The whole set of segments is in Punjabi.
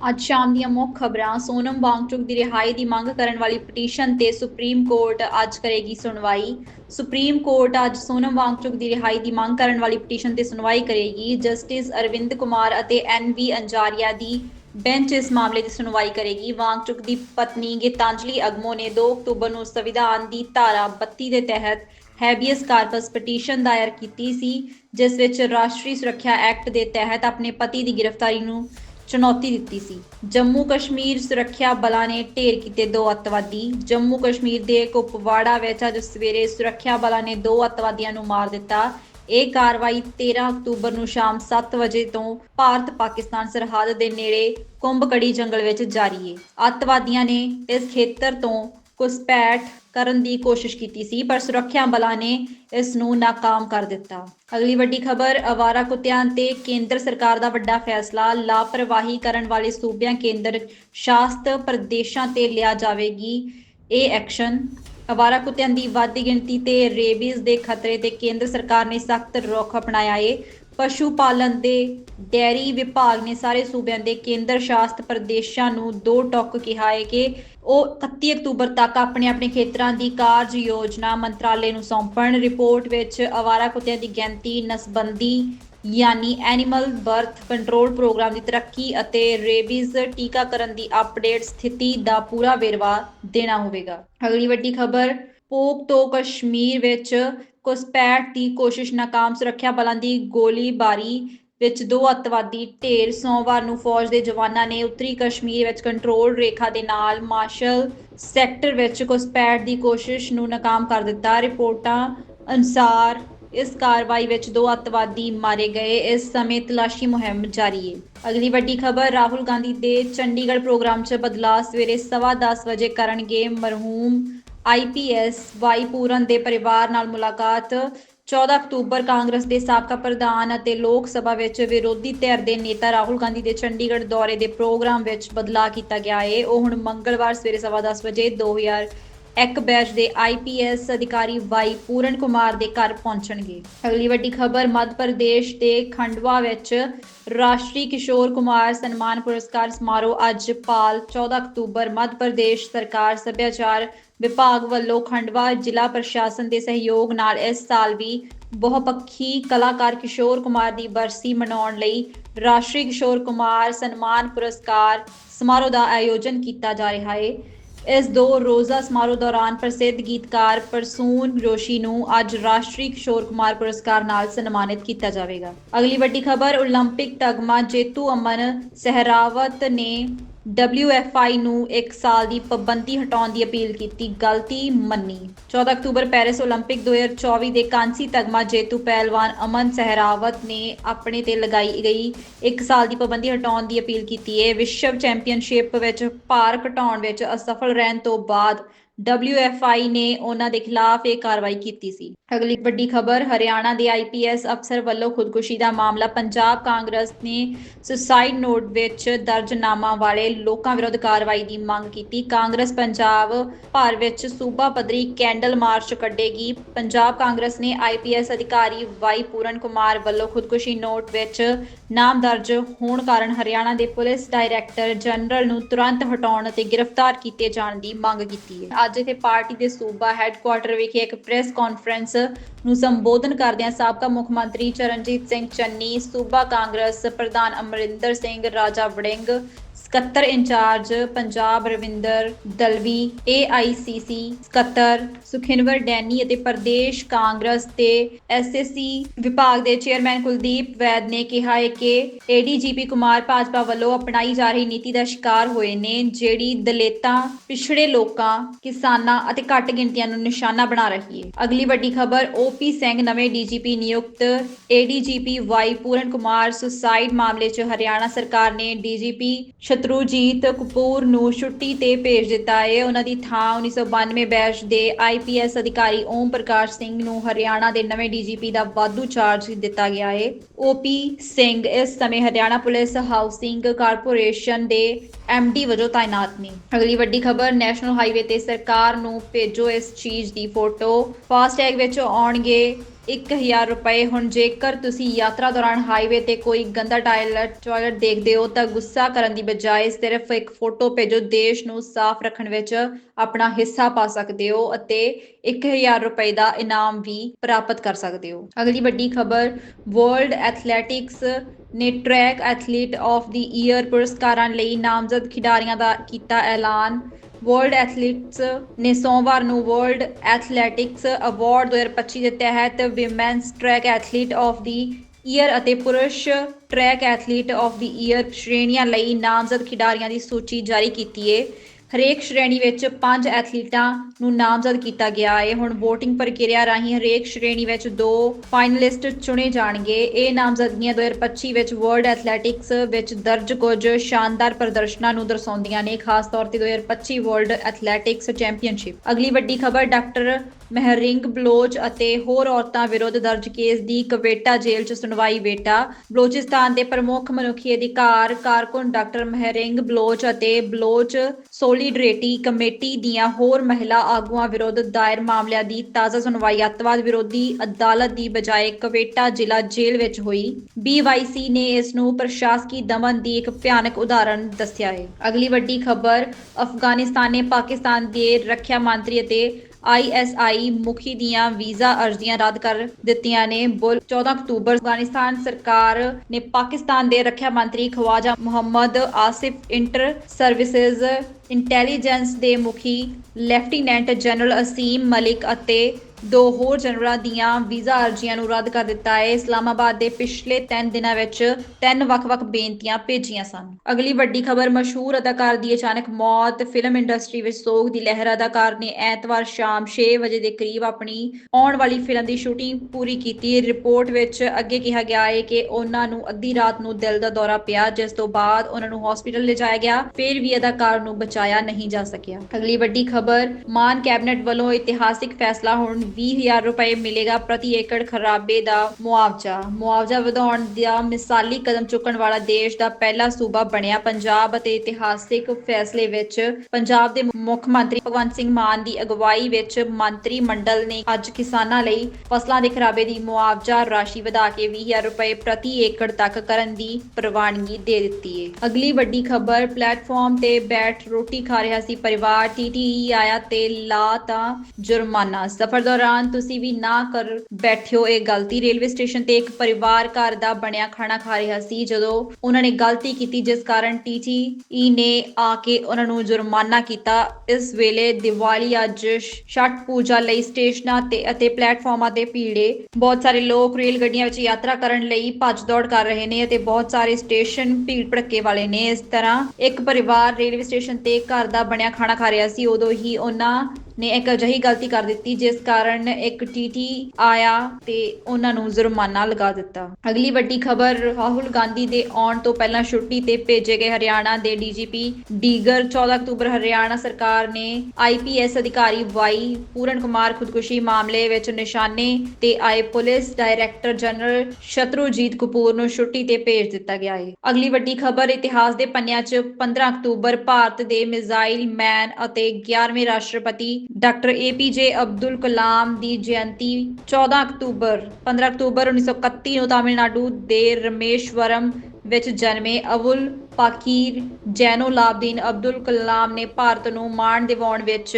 ਅੱਜ ਸ਼ਾਮ ਦੀਆਂ ਮੁੱਖ ਖਬਰਾਂ, ਸੋਨਮ ਵਾਂਗਚੁਕ ਦੀ ਰਿਹਾਈ ਦੀ ਮੰਗ ਕਰਨ ਵਾਲੀ ਪਟੀਸ਼ਨ ਤੇ ਸੁਪਰੀਮ ਕੋਰਟ ਅੱਜ ਕਰੇਗੀ ਸੁਣਵਾਈ। ਸੁਪਰੀਮ ਕੋਰਟ ਅੱਜ ਸੋਨਮ ਵਾਂਗਚੁਕ ਦੀ ਰਿਹਾਈ ਦੀ ਮੰਗ ਕਰਨ ਵਾਲੀ ਪਟੀਸ਼ਨ ਤੇ ਸੁਣਵਾਈ ਕਰੇਗੀ। ਜਸਟਿਸ ਅਰਵਿੰਦ ਕੁਮਾਰ ਅਤੇ ਐਨ ਵੀ ਅੰਜਾਰੀਆ ਦੀ ਬੈਂਚ ਇਸ ਮਾਮਲੇ ਦੀ ਸੁਣਵਾਈ ਕਰੇਗੀ। ਵਾਂਗਚੁਕ ਦੀ ਪਤਨੀ ਗੀਤਾਂਜਲੀ ਅਗਮੋ ਨੇ 2 ਅਕਤੂਬਰ ਨੂੰ ਸੰਵਿਧਾਨ ਦੀ ਧਾਰਾ 32 ਦੇ ਤਹਿਤ ਹੈਬੀਅਸ ਕਾਰਪਸ ਪਟੀਸ਼ਨ ਦਾਇਰ ਕੀਤੀ ਸੀ, ਜਿਸ ਵਿੱਚ ਰਾਸ਼ਟਰੀ ਸੁਰੱਖਿਆ ਐਕਟ ਦੇ ਤਹਿਤ ਆਪਣੇ ਪਤੀ ਦੀ ਗ੍ਰਿਫਤਾਰੀ ਨੂੰ ਚੁਣੌਤੀ ਦਿੱਤੀ ਸੀ। ਜੰਮੂ ਕਸ਼ਮੀਰ ਸੁਰੱਖਿਆ ਬਲਾਂ ਨੇ ਢੇਰ ਕੀਤੇ ਦੋ ਅੱਤਵਾਦੀ। ਜੰਮੂ ਕਸ਼ਮੀਰ ਦੇ ਕੁਪਵਾੜਾ ਵਿੱਚ ਅੱਜ ਸਵੇਰੇ ਸੁਰੱਖਿਆ ਬਲਾਂ ਨੇ ਦੋ ਅੱਤਵਾਦੀਆਂ ਨੂੰ ਮਾਰ ਦਿੱਤਾ। ਇਹ ਕਾਰਵਾਈ 13 ਅਕਤੂਬਰ ਨੂੰ ਸ਼ਾਮ 7 ਵਜੇ ਤੋਂ ਭਾਰਤ ਪਾਕਿਸਤਾਨ ਸਰਹੱਦ ਦੇ ਨੇੜੇ ਕੁੰਭਕੜੀ ਜੰਗਲ ਵਿੱਚ ਜਾਰੀ ਹੈ ਅੱਤਵਾਦੀਆਂ ਨੇ ਇਸ ਖੇਤਰ ਤੋਂ ਘੁਸਪੈਠ ਕਰਨ ਦੀ ਕੋਸ਼ਿਸ਼ ਕੀਤੀ ਸੀ, ਪਰ ਸੁਰੱਖਿਆ ਬਲਾਂ ਨੇ ਇਸ ਨੂੰ ਨਾਕਾਮ ਕਰ ਦਿੱਤਾ। ਅਗਲੀ ਵੱਡੀ ਖਬਰ, ਅਵਾਰਾ ਕੁੱਤਿਆਂ ਤੇ ਕੇਂਦਰ ਸਰਕਾਰ ਦਾ ਵੱਡਾ ਫੈਸਲਾ, ਲਾਪਰਵਾਹੀ ਕਰਨ ਵਾਲੇ ਸੂਬਿਆਂ ਕੇਂਦਰ ਸ਼ਾਸਤ ਪ੍ਰਦੇਸ਼ਾਂ ਤੇ ਲਿਆ ਜਾਵੇਗੀ ਇਹ ਐਕਸ਼ਨ। ਅਵਾਰਾ ਕੁੱਤਿਆਂ ਦੀ ਵਾਧੀ ਗਿਣਤੀ ਤੇ ਰੇਬੀਜ਼ ਦੇ ਖਤਰੇ ਤੇ ਕੇਂਦਰ ਸਰਕਾਰ ਨੇ ਸਖਤ ਰੁਖ ਅਪਣਾਇਆ ਏ। ਪਸ਼ੂ ਪਾਲਣ ਦੇ ਡੈਰੀ ਵਿਭਾਗ ਨੇ ਸਾਰੇ ਸੂਬਿਆਂ ਦੇ ਕੇਂਦਰ ਸ਼ਾਸਤ ਪ੍ਰਦੇਸ਼ਾਂ ਨੂੰ ਦੋ ਟੁਕ ਕਿਹਾ ਹੈ ਕਿ ਉਹ 31 ਅਕਤੂਬਰ ਤੱਕ ਆਪਣੇ ਆਪਣੇ ਖੇਤਰਾਂ ਦੀ ਕਾਰਜ ਯੋਜਨਾ ਮੰਤਰਾਲੇ ਨੂੰ ਸੌਂਪਣ। ਰਿਪੋਰਟ ਵਿੱਚ ਅਵਾਰਾ ਕੁੱਤਿਆਂ ਦੀ ਗਿਣਤੀ, ਨਸਬੰਦੀ ਯਾਨੀ ਐਨੀਮਲ ਬਰਥ ਕੰਟਰੋਲ ਪ੍ਰੋਗਰਾਮ ਦੀ ਤਰੱਕੀ ਅਤੇ ਰੇਬੀਜ਼ ਟੀਕਾਕਰਨ ਦੀ ਅਪਡੇਟ ਸਥਿਤੀ ਦਾ ਪੂਰਾ ਵੇਰਵਾ ਦੇਣਾ ਹੋਵੇਗਾ। ਅਗਲੀ ਵੱਡੀ ਖਬਰ ਪੋਕ ਤੋਂ ਕਸ਼ਮੀਰ ਵਿੱਚ ਘੁਸਪੈਠ ਦੀ ਕੋਸ਼ਿਸ਼ ਨਾਕਾਮ ਸੁਰੱਖਿਆ ਬਲਾਂ ਦੀ ਗੋਲੀਬਾਰੀ ਵਿੱਚ ਦੋ ਅੱਤਵਾਦੀ ਢੇਰ ਸੋਮਵਾਰ ਨੂੰ ਫੌਜ ਦੇ ਜਵਾਨਾਂ ਨੇ ਉੱਤਰੀ ਕਸ਼ਮੀਰ ਵਿੱਚ ਕੰਟਰੋਲ ਰੇਖਾ ਦੇ ਨਾਲ ਮਾਰਸ਼ਲ ਸੈਕਟਰ ਵਿੱਚ ਘੁਸਪੈਠ ਦੀ ਕੋਸ਼ਿਸ਼ ਨੂੰ ਨਾਕਾਮ ਕਰ ਦਿੱਤਾ। ਰਿਪੋਰਟਾਂ ਅਨੁਸਾਰ ਇਸ ਕਾਰਵਾਈ ਵਿੱਚ ਦੋ ਅੱਤਵਾਦੀ ਮਾਰੇ ਗਏ। ਇਸ ਸਮੇਂ ਤਲਾਸ਼ੀ ਮੁਹਿੰਮ ਜਾਰੀ ਹੈ। ਅਗਲੀ ਵੱਡੀ ਖਬਰ, ਰਾਹੁਲ ਗਾਂਧੀ ਦੇ ਚੰਡੀਗੜ੍ਹ ਪ੍ਰੋਗਰਾਮ 'ਚ ਬਦਲਾਅ ਸਵੇਰੇ 10:30 ਵਜੇ ਕਰਨਗੇ ਮਰਹੂਮ ਆਈਪੀਐਸ ਵਾਈ ਪੂਰਨ ਦੇ ਪਰਿਵਾਰ ਨਾਲ ਮੁਲਾਕਾਤ। 14 ਅਕਤੂਬਰ ਕਾਂਗਰਸ ਦੇ ਸਾਬਕਾ ਪ੍ਰਧਾਨ ਅਤੇ ਲੋਕ ਸਭਾ ਵਿੱਚ ਵਿਰੋਧੀ ਧਿਰ ਦੇ ਨੇਤਾ ਰਾਹੁਲ ਗਾਂਧੀ ਦੇ ਚੰਡੀਗੜ੍ਹ ਦੌਰੇ ਦੇ ਪ੍ਰੋਗਰਾਮ ਵਿੱਚ ਬਦਲਾਅ ਕੀਤਾ ਗਿਆ ਹੈ। ਉਹ ਹੁਣ ਮੰਗਲਵਾਰ ਸਵੇਰੇ 10:30 ਵਜੇ 2000 ਇੱਕ ਬੈਚ ਦੇ ਆਈਪੀਐਸ ਅਧਿਕਾਰੀ ਵਾਈ ਪੂਰਨ ਕੁਮਾਰ ਦੇ ਘਰ ਪਹੁੰਚਣਗੇ। ਅਗਲੀ ਵੱਡੀ ਖਬਰ, ਮੱਧ ਪ੍ਰਦੇਸ਼ ਦੇ ਖੰਡਵਾ ਵਿੱਚ ਰਾਸ਼ਟਰੀ ਕਿਸ਼ੋਰ ਕੁਮਾਰ ਸਨਮਾਨ ਪੁਰਸਕਾਰ ਸਮਾਰੋਹ ਅੱਜ ਪਾਲ 14 ਅਕਤੂਬਰ ਮੱਧ ਪ੍ਰਦੇਸ਼ ਸਰਕਾਰ ਸੱਭਿਆਚਾਰ ਵਿਭਾਗ ਵੱਲੋਂ ਖੰਡਵਾ ਜ਼ਿਲ੍ਹਾ ਪ੍ਰਸ਼ਾਸਨ ਦੇ ਸਹਿਯੋਗ ਨਾਲ ਇਸ ਸਾਲ ਵੀ ਬਹੁਪੱਖੀ ਕਲਾਕਾਰ ਕਿਸ਼ੋਰ ਕੁਮਾਰ ਦੀ ਬਰਸੀ ਮਨਾਉਣ ਲਈ ਰਾਸ਼ਟਰੀ ਕਿਸ਼ੋਰ ਕੁਮਾਰ ਸਨਮਾਨ ਪੁਰਸਕਾਰ ਸਮਾਰੋਹ ਦਾ ਆਯੋਜਨ ਕੀਤਾ ਜਾ ਰਿਹਾ ਹੈ ਇਸ ਦੋ ਰੋਜ਼ਾ ਸਮਾਰੋਹ ਦੌਰਾਨ ਪ੍ਰਸਿੱਧ ਗੀਤਕਾਰ ਪਰਸੂਨ ਜੋਸ਼ੀ ਨੂੰ ਅੱਜ ਰਾਸ਼ਟਰੀ ਕਿਸ਼ੋਰ ਕੁਮਾਰ ਪੁਰਸਕਾਰ ਨਾਲ ਸਨਮਾਨਿਤ ਕੀਤਾ ਜਾਵੇਗਾ ਅਗਲੀ ਵੱਡੀ ਖਬਰ 올림픽 ਤਗਮਾ ਜੇਤੂ ਅਮਨ ਸਹਿਰਾਵਤ ਨੇ WFI ਨੂੰ 1 ਸਾਲ ਦੀ ਪਾਬੰਦੀ ਹਟਾਉਣ ਦੀ ਅਪੀਲ ਕੀਤੀ ਗਲਤੀ ਮੰਨੀ 14 ਅਕਤੂਬਰ ਪੈਰਿਸ 올림픽 2024 ਦੇ ਕਾਂਸੀ ਤਗਮਾ ਜੇਤੂ ਪਹਿਲਵਾਨ ਅਮਨ ਸਹਿਰਾਵਤ ਨੇ ਆਪਣੇ ਤੇ ਲਗਾਈ ਗਈ 1 ਸਾਲ ਦੀ ਪਾਬੰਦੀ ਹਟਾਉਣ ਦੀ ਅਪੀਲ ਕੀਤੀ ਹੈ ਵਿਸ਼ਵ ਚੈਂਪੀਅਨਸ਼ਿਪ ਵਿੱਚ ਭਾਰ ਘਟਾਉਣ ਵਿੱਚ ਅਸਫਲ ਰਹਿਣ ਤੋਂ ਬਾਅਦ WFI ਨੇ ਉਹਨਾਂ ਦੇ ਖਿਲਾਫ ਇਹ ਕਾਰਵਾਈ ਕੀਤੀ ਸੀ। ਅਗਲੀ ਵੱਡੀ ਖਬਰ, ਹਰਿਆਣਾ ਦੇ ਆਈਪੀਐਸ ਅਫਸਰ ਵੱਲੋਂ ਖੁਦਕੁਸ਼ੀ ਦਾ ਮਾਮਲਾ ਪੰਜਾਬ ਕਾਂਗਰਸ ਨੇ ਸੁਸਾਈਡ ਨੋਟ ਵਿੱਚ ਦਰਜਨਾਮਾ ਵਾਲੇ ਲੋਕਾਂ ਵਿਰੁੱਧ ਕਾਰਵਾਈ ਦੀ ਮੰਗ ਕੀਤੀ। ਕਾਂਗਰਸ ਪੰਜਾਬ ਭਰ ਵਿੱਚ ਸੂਬਾ ਪੱਧਰੀ ਕੈਂਡਲ ਮਾਰਚ ਕੱਢੇਗੀ। ਪੰਜਾਬ ਕਾਂਗਰਸ ਨੇ ਆਈਪੀਐਸ ਅਧਿਕਾਰੀ ਵਾਈ ਪੂਰਨ ਕੁਮਾਰ ਵੱਲੋਂ ਖੁਦਕੁਸ਼ੀ ਨੋਟ ਵਿੱਚ ਨਾਮ ਦਰਜ ਹੋਣ ਕਾਰਨ ਹਰਿਆਣਾ ਦੇ ਪੁਲਿਸ ਡਾਇਰੈਕਟਰ ਜਨਰਲ ਨੂੰ ਤੁਰੰਤ ਹਟਾਉਣ ਅਤੇ ਗ੍ਰਿਫਤਾਰ ਕੀਤੇ ਜਾਣ ਦੀ ਮੰਗ ਕੀਤੀ ਹੈ। ਅੱਜ ਇੱਥੇ ਪਾਰਟੀ ਦੇ ਸੂਬਾ ਹੈੱਡਕੁਆਰਟਰ ਵਿਖੇ ਇੱਕ ਪ੍ਰੈਸ ਕਾਨਫਰੰਸ ਨੂੰ ਸੰਬੋਧਨ ਕਰਦਿਆਂ ਸਾਬਕਾ ਮੁੱਖ ਮੰਤਰੀ ਚਰਨਜੀਤ ਸਿੰਘ ਚੰਨੀ, ਸੂਬਾ ਕਾਂਗਰਸ ਪ੍ਰਧਾਨ ਅਮਰਿੰਦਰ ਸਿੰਘ, ਰਾਜਾ ਵੜਿੰਗ ਸਕੱਤਰ in charge Punjab Ravinder Dalvi AICC ਸਕੱਤਰ ਸੁਖਿੰਦਰ ਡੈਨੀ ਅਤੇ ਪ੍ਰਦੇਸ਼ ਕਾਂਗਰਸ ਤੇ SSC ਵਿਭਾਗ ਦੇ ਚੇਅਰਮੈਨ ਕੁਲਦੀਪ ਵੈਦ ਨੇ ਕਿਹਾ ਹੈ ਕਿ ADGP ਕੁਮਾਰ ਭਾਜਪਾ ਵੱਲੋਂ ਅਪਣਾਈ ਜਾ ਰਹੀ ਨੀਤੀ ਦਾ ਸ਼ਿਕਾਰ ਹੋਏ ਨੇ, ਜਿਹੜੀ ਦਲੇਤਾਂ, ਪਿਛੜੇ ਲੋਕਾਂ, ਕਿਸਾਨਾਂ ਅਤੇ ਘੱਟ ਗਿਣਤੀਆਂ ਨੂੰ ਨਿਸ਼ਾਨਾ ਬਣਾ ਰਹੀ ਹੈ। ਅਗਲੀ ਵੱਡੀ ਖਬਰ OP ਸਿੰਘ ਨਵੇਂ DGP ਨਿਯੁਕਤ ADGP Y Puran Kumar suicide ਮਾਮਲੇ 'ਚ ਹਰਿਆਣਾ ਸਰਕਾਰ ਨੇ DGP ਸ਼ਤਰੂਜੀਤ ਕਪੂਰ ਨੂੰ ਛੁੱਟੀ ਤੇ ਭੇਜ ਦਿੱਤਾ ਹੈ। ਉਹਨਾਂ ਦੀ ਥਾਂ 1992 ਬੈਚ ਦੇ ਆਈਪੀਐਸ ਅਧਿਕਾਰੀ ਓਮ ਪ੍ਰਕਾਸ਼ ਸਿੰਘ ਨੂੰ ਹਰਿਆਣਾ ਦੇ ਨਵੇਂ ਡੀਜੀਪੀ ਦਾ ਵਾਧੂ ਚਾਰਜ ਦਿੱਤਾ ਗਿਆ ਹੈ। ਓਪੀ ਸਿੰਘ ਇਸ ਸਮੇਂ ਹਰਿਆਣਾ ਪੁਲਿਸ ਹਾਊਸਿੰਗ ਕਾਰਪੋਰੇਸ਼ਨ ਦੇ ਐਮਡੀ ਵਜੋਂ ਤਾਇਨਾਤ ਨੇ। ਅਗਲੀ ਵੱਡੀ ਖਬਰ, ਨੈਸ਼ਨਲ ਹਾਈਵੇ ਤੇ ਸਰਕਾਰ ਨੂੰ ਭੇਜੋ ਇਸ ਚੀਜ਼ ਦੀ ਫੋਟੋ। ਫਾਸਟੈਗ ਵਿੱਚ ਆਉਣਗੇ 1000 ਰੁਪਏ। ਹੁਣ ਜੇਕਰ ਤੁਸੀਂ ਯਾਤਰਾ ਦੌਰਾਨ ਹਾਈਵੇ ਤੇ ਕੋਈ ਗੰਦਾ ਟਾਇਲਟ ਟਾਇਲਟ ਦੇਖਦੇ ਹੋ ਤਾਂ ਗੁੱਸਾ ਕਰਨ ਦੀ ਬਜਾਏ ਸਿਰਫ ਇੱਕ ਫੋਟੋ ਭੇਜੋ। ਦੇਸ਼ ਨੂੰ ਸਾਫ਼ ਰੱਖਣ ਵਿੱਚ ਆਪਣਾ ਹਿੱਸਾ ਪਾ ਸਕਦੇ ਹੋ ਅਤੇ 1000 ਰੁਪਏ ਦਾ ਇਨਾਮ ਵੀ ਪ੍ਰਾਪਤ ਕਰ ਸਕਦੇ ਹੋ। ਅਗਲੀ ਵੱਡੀ ਖਬਰ, ਵਰਲਡ ਐਥਲੈਟਿਕਸ ਨੇ track athlete of the year ਪੁਰਸਕਾਰਾਂ ਲਈ ਨਾਮਜ਼ਦ ਖਿਡਾਰੀਆਂ ਦਾ ਕੀਤਾ ਐਲਾਨ। ਵਰਲਡ ਐਥਲੀਟਸ ਨੇ ਸੋਮਵਾਰ ਨੂੰ ਵਰਲਡ ਐਥਲੈਟਿਕਸ ਅਵਾਰਡ 2025 ਦੇ ਤਹਿਤ women's track athlete of the year ਅਤੇ ਪੁਰਸ਼ track athlete of the year ਸ਼੍ਰੇਣੀਆਂ ਲਈ ਨਾਮਜ਼ਦ ਖਿਡਾਰੀਆਂ ਦੀ ਸੂਚੀ ਜਾਰੀ ਕੀਤੀ ਹੈ ਹਰੇਕ ਸ਼੍ਰੇਣੀ ਵਿੱਚ ਪੰਜ ਐਥਲੀਟਾਂ ਨੂੰ ਨਾਮਜ਼ਦ ਕੀਤਾ ਗਿਆ ਹੈ। ਹੁਣ VOTING ਪ੍ਰਕਿਰਿਆ ਰਾਹੀਂ ਹਰੇਕ ਸ਼੍ਰੇਣੀ ਵਿੱਚ ਦੋ ਫਾਈਨਲਿਸਟ ਚੁਣੇ ਜਾਣਗੇ। ਇਹ ਨਾਮਜ਼ਦਗੀਆਂ 2025 ਵਿੱਚ ਵਰਲਡ ਐਥਲੈਟਿਕਸ ਵਿੱਚ ਦਰਜ ਕੁਝ ਸ਼ਾਨਦਾਰ ਪ੍ਰਦਰਸ਼ਨਾਂ ਨੂੰ ਦਰਸਾਉਂਦੀਆਂ ਨੇ, ਖਾਸ ਤੌਰ ਤੇ 2025 ਵਰਲਡ ਐਥਲੈਟਿਕਸ ਚੈਂਪੀਅਨਸ਼ਿਪ ਅਗਲੀ ਵੱਡੀ ਖਬਰ ਡਾਕਟਰ ਮਹਿਰਿੰਗ ਬਲੋਚ ਅਤੇ ਹੋਰ ਔਰਤਾਂ ਵਿਰੁੱਧ ਦਰਜ ਕੇਸ ਦੀ ਕਵੇਟਾ ਜੇਲ੍ਹ 'ਚ ਸੁਣਵਾਈ ਵੇਟਾ ਬਲੋਚਿਸਤਾਨ ਦੇ ਪ੍ਰਮੁੱਖ ਮਨੁੱਖੀ ਅਧਿਕਾਰ ਕਾਰਕੁਨ ਡਾਕਟਰ ਮਹਿਰਿੰਗ ਬਲੋਚ ਅਤੇ ਬਲੋਚ ਸੋਲੀਡਰੇਟੀ ਕਮੇਟੀ ਦੀਆਂ ਹੋਰ ਮਹਿਲਾ ਆਗੂਆਂ ਵਿਰੁੱਧ ਦਾਇਰ ਮਾਮਲਿਆਂ ਦੀ ਤਾਜ਼ਾ ਸੁਣਵਾਈ ਅੱਤਵਾਦ ਵਿਰੋਧੀ ਅਦਾਲਤ ਦੀ ਬਜਾਏ ਕਵੇਟਾ ਜ਼ਿਲ੍ਹਾ ਜੇਲ੍ਹ ਵਿੱਚ ਹੋਈ। BYC ਨੇ ਇਸ ਨੂੰ ਪ੍ਰਸ਼ਾਸਕੀ ਦਮਨ ਦੀ ਇੱਕ ਭਿਆਨਕ ਉਦਾਹਰਣ ਦੱਸਿਆ ਹੈ। ਅਗਲੀ ਵੱਡੀ ਖਬਰ, ਅਫਗਾਨਿਸਤਾਨ ਨੇ ਪਾਕਿਸਤਾਨ ਦੇ ਰੱਖਿਆ ਮੰਤਰੀ ਅਤੇ ISI ਮੁਖੀ ਦੀਆਂ ਵੀਜ਼ਾ ਅਰਜ਼ੀਆਂ ਰੱਦ ਕਰ ਦਿੱਤੀਆਂ ਨੇ। ਬੁਲ 14 ਅਕਤੂਬਰ ਅਫਗਾਨਿਸਤਾਨ ਸਰਕਾਰ ਨੇ ਪਾਕਿਸਤਾਨ ਦੇ ਰੱਖਿਆ ਮੰਤਰੀ Khawaja Muhammad Asif inter services intelligence ਦੇ ਮੁਖੀ ਲੈਫਟੀਨੈਂਟ ਜਨਰਲ ਅਸੀਮ ਮਲਿਕ ਅਤੇ ਦੋ ਹੋਰ ਜਨਰਲਾਂ ਦੀਆਂ ਵੀਜ਼ਾ ਅਰਜ਼ੀਆਂ ਨੂੰ ਰੱਦ ਕਰ ਦਿੱਤਾ ਹੈ। ਇਸਲਾਮਾਬਾਦ ਦੇ ਪਿਛਲੇ 3 ਦਿਨਾਂ ਵਿੱਚ ਤਿੰਨ ਵੱਖ-ਵੱਖ ਬੇਨਤੀਆਂ ਭੇਜੀਆਂ ਸਨ। ਅਗਲੀ ਵੱਡੀ ਖਬਰ, ਮਸ਼ਹੂਰ ਅਦਾਕਾਰ ਦੀ ਅਚਾਨਕ ਮੌਤ। ਫਿਲਮ ਇੰਡਸਟਰੀ ਵਿੱਚ ਸੋਗ ਦੀ ਲਹਿਰ। ਅਦਾਕਾਰ ਨੇ ਐਤਵਾਰ ਸ਼ਾਮ 6 ਵਜੇ ਦੇ ਕਰੀਬ ਆਪਣੀ ਆਉਣ ਵਾਲੀ ਫਿਲਮ ਦੀ ਸ਼ੂਟਿੰਗ ਪੂਰੀ ਕੀਤੀ। ਰਿਪੋਰਟ ਵਿੱਚ ਅੱਗੇ ਕਿਹਾ ਗਿਆ ਹੈ ਕਿ ਉਹਨਾਂ ਨੂੰ ਅੱਧੀ ਰਾਤ ਨੂੰ ਦਿਲ ਦਾ ਦੌਰਾ ਪਿਆ, ਜਿਸ ਤੋਂ ਬਾਅਦ ਉਹਨਾਂ ਨੂੰ ਹਸਪੀਟਲ ਲਿਜਾਇਆ ਗਿਆ। ਫਿਰ ਵੀ ਅਦਾਕਾਰ ਨੂੰ ਬਚਾਇਆ ਨਹੀਂ ਜਾ ਸਕਿਆ। ਅਗਲੀ ਵੱਡੀ ਖਬਰ, ਮਾਨ ਕੈਬਨਿਟ ਵੱਲੋਂ ਇਤਿਹਾਸਿਕ ਫੈਸਲਾ ਹੁਣ 20000 ਰੁਪਏ ਮਿਲੇਗਾ ਪ੍ਰਤੀ ਏਕੜ ਖਰਾਬੇ ਦਾ ਮੁਆਵਜ਼ਾ। ਮੁਆਵਜ਼ਾ ਵਧਾਉਣ ਦਾ ਮਿਸਾਲੀ ਕਦਮ ਚੁੱਕਣ ਵਾਲਾ ਦੇਸ਼ ਦਾ ਪਹਿਲਾ ਸੂਬਾ ਬਣਿਆ ਪੰਜਾਬ ਅਤੇ ਇਤਿਹਾਸਿਕ ਫੈਸਲੇ ਵਿੱਚ ਪੰਜਾਬ ਦੇ ਮੁੱਖ ਮੰਤਰੀ ਭਗਵੰਤ ਸਿੰਘ ਮਾਨ ਦੀ ਅਗਵਾਈ ਵਿੱਚ ਮੰਤਰੀ ਮੰਡਲ ਨੇ ਅੱਜ ਕਿਸਾਨਾਂ ਲਈ ਫਸਲਾਂ ਦੇ ਖਰਾਬੇ ਦੀ ਮੁਆਵਜ਼ਾ ਰਾਸ਼ੀ ਵਧਾ ਕੇ 20000 ਰੁਪਏ ਪ੍ਰਤੀ ਏਕੜ ਤੱਕ ਕਰਨ ਦੀ ਪ੍ਰਵਾਨਗੀ ਦੇ ਦਿੱਤੀ ਹੈ ਅਗਲੀ ਵੱਡੀ ਖਬਰ, ਪਲੇਟਫਾਰਮ ਤੇ ਬੈਠ ਰੋਟੀ ਖਾ ਰਿਹਾ ਸੀ ਪਰਿਵਾਰ। ਟੀਟੀਈ ਆਇਆ ਤੇ ਲਾ ਤਾਂ ਜੁਰਮਾਨਾ। ਸਫਰ ਦੌਰਾਨ ਤੁਸੀਂ ਵੀ ਨਾ ਕਰ ਬੈਠਿਓ। ਇਹ ਗਲਤੀ ਰੇਲਵੇ ਸਟੇਸ਼ਨ ਤੇ ਇੱਕ ਪਰਿਵਾਰ ਘਰ ਦਾ ਬਣਿਆ ਖਾਣਾ ਖਾ ਰਿਹਾ ਸੀ, ਜਦੋਂ ਉਹਨਾਂ ਨੇ ਗਲਤੀ ਕੀਤੀ, ਜਿਸ ਕਾਰਨ ਟੀਟੀਈ ਨੇ ਆ ਕੇ ਉਹਨਾਂ ਨੂੰ ਜੁਰਮਾਨਾ ਕੀਤਾ। ਇਸ ਵੇਲੇ ਦੀਵਾਲੀ ਅੱਜ ਛਠ ਪੂਜਾ ਲਈ ਸਟੇਸ਼ਨਾਂ ਤੇ ਅਤੇ ਪਲੇਟਫਾਰਮਾਂ ਤੇ ਭੀੜੇ। ਬਹੁਤ ਸਾਰੇ ਲੋਕ ਰੇਲ ਗੱਡੀਆਂ ਵਿੱਚ ਯਾਤਰਾ ਕਰਨ ਲਈ ਭੱਜ ਦੌੜ ਕਰ ਰਹੇ ਨੇ ਅਤੇ ਬਹੁਤ ਸਾਰੇ ਸਟੇਸ਼ਨ ਭੀੜ ਭੜੱਕੇ ਵਾਲੇ ਨੇ। ਇਸ ਤਰ੍ਹਾਂ ਇੱਕ ਪਰਿਵਾਰ ਰੇਲਵੇ ਸਟੇਸ਼ਨ ਤੇ ਘਰ ਦਾ ਬਣਿਆ ਖਾਣਾ ਖਾ ਰਿਹਾ ਸੀ, ਉਦੋਂ ਹੀ ਉਹਨਾਂ ਨੇ ਇੱਕ ਅਜਿਹੀ ਗਲਤੀ ਕਰ ਦਿੱਤੀ, ਜਿਸ ਕਾਰਨ ਇੱਕ ਟੀਟੀ ਆਇਆ ਤੇ ਉਹਨਾਂ ਨੂੰ ਜੁਰਮਾਨਾ ਲਗਾ ਦਿੱਤਾ। ਅਗਲੀ ਵੱਡੀ ਖਬਰ, ਰਾਹੁਲ ਗਾਂਧੀ ਦੇ ਆਉਣ ਤੋਂ ਪਹਿਲਾਂ ਛੁੱਟੀ ਤੇ ਭੇਜੇ ਗਏ ਹਰਿਆਣਾ ਦੇ ਡੀਜੀਪੀ ਡੀਗਰ 14 ਅਕਤੂਬਰ ਹਰਿਆਣਾ ਸਰਕਾਰ ਨੇ ਆਈਪੀਐਸ ਅਧਿਕਾਰੀ ਵਾਈ ਪੂਰਨ ਕੁਮਾਰ ਖੁਦਕੁਸ਼ੀ ਮਾਮਲੇ ਵਿੱਚ ਨਿਸ਼ਾਨੇ ਤੇ ਆਏ police director general Shatrujeet Kapoor ਨੂੰ ਛੁੱਟੀ ਤੇ ਭੇਜ ਦਿੱਤਾ ਗਿਆ ਹੈ। ਅਗਲੀ ਵੱਡੀ ਖਬਰ, ਇਤਿਹਾਸ ਦੇ ਪੰਨਿਆਂ 'ਚ 15 ਅਕਤੂਬਰ ਭਾਰਤ ਦੇ ਮਿਜ਼ਾਈਲ ਮੈਨ ਅਤੇ 11ਵੇਂ ਰਾਸ਼ਟਰਪਤੀ ਡਾਕਟਰ ਏਪੀਜੇ ਅਬਦੁਲ ਕਲਾਮ ਦੀ ਜਯੰਤੀ 14 ਅਕਤੂਬਰ 15 ਅਕਤੂਬਰ 1931 ਨੂੰ ਤਾਮਿਲਨਾਡੂ ਦੇ ਰਮੇਸ਼ਵਰਮ ਵਿੱਚ ਜਨਮੇ ਅਵੁਲ ਪਾਕੀਰ ਜੈਨੋਲਾਬਦੀਨ ਅਬਦੁਲ ਕਲਾਮ ਨੇ ਭਾਰਤ ਨੂੰ ਮਾਣ ਦਿਵਾਉਣ ਵਿੱਚ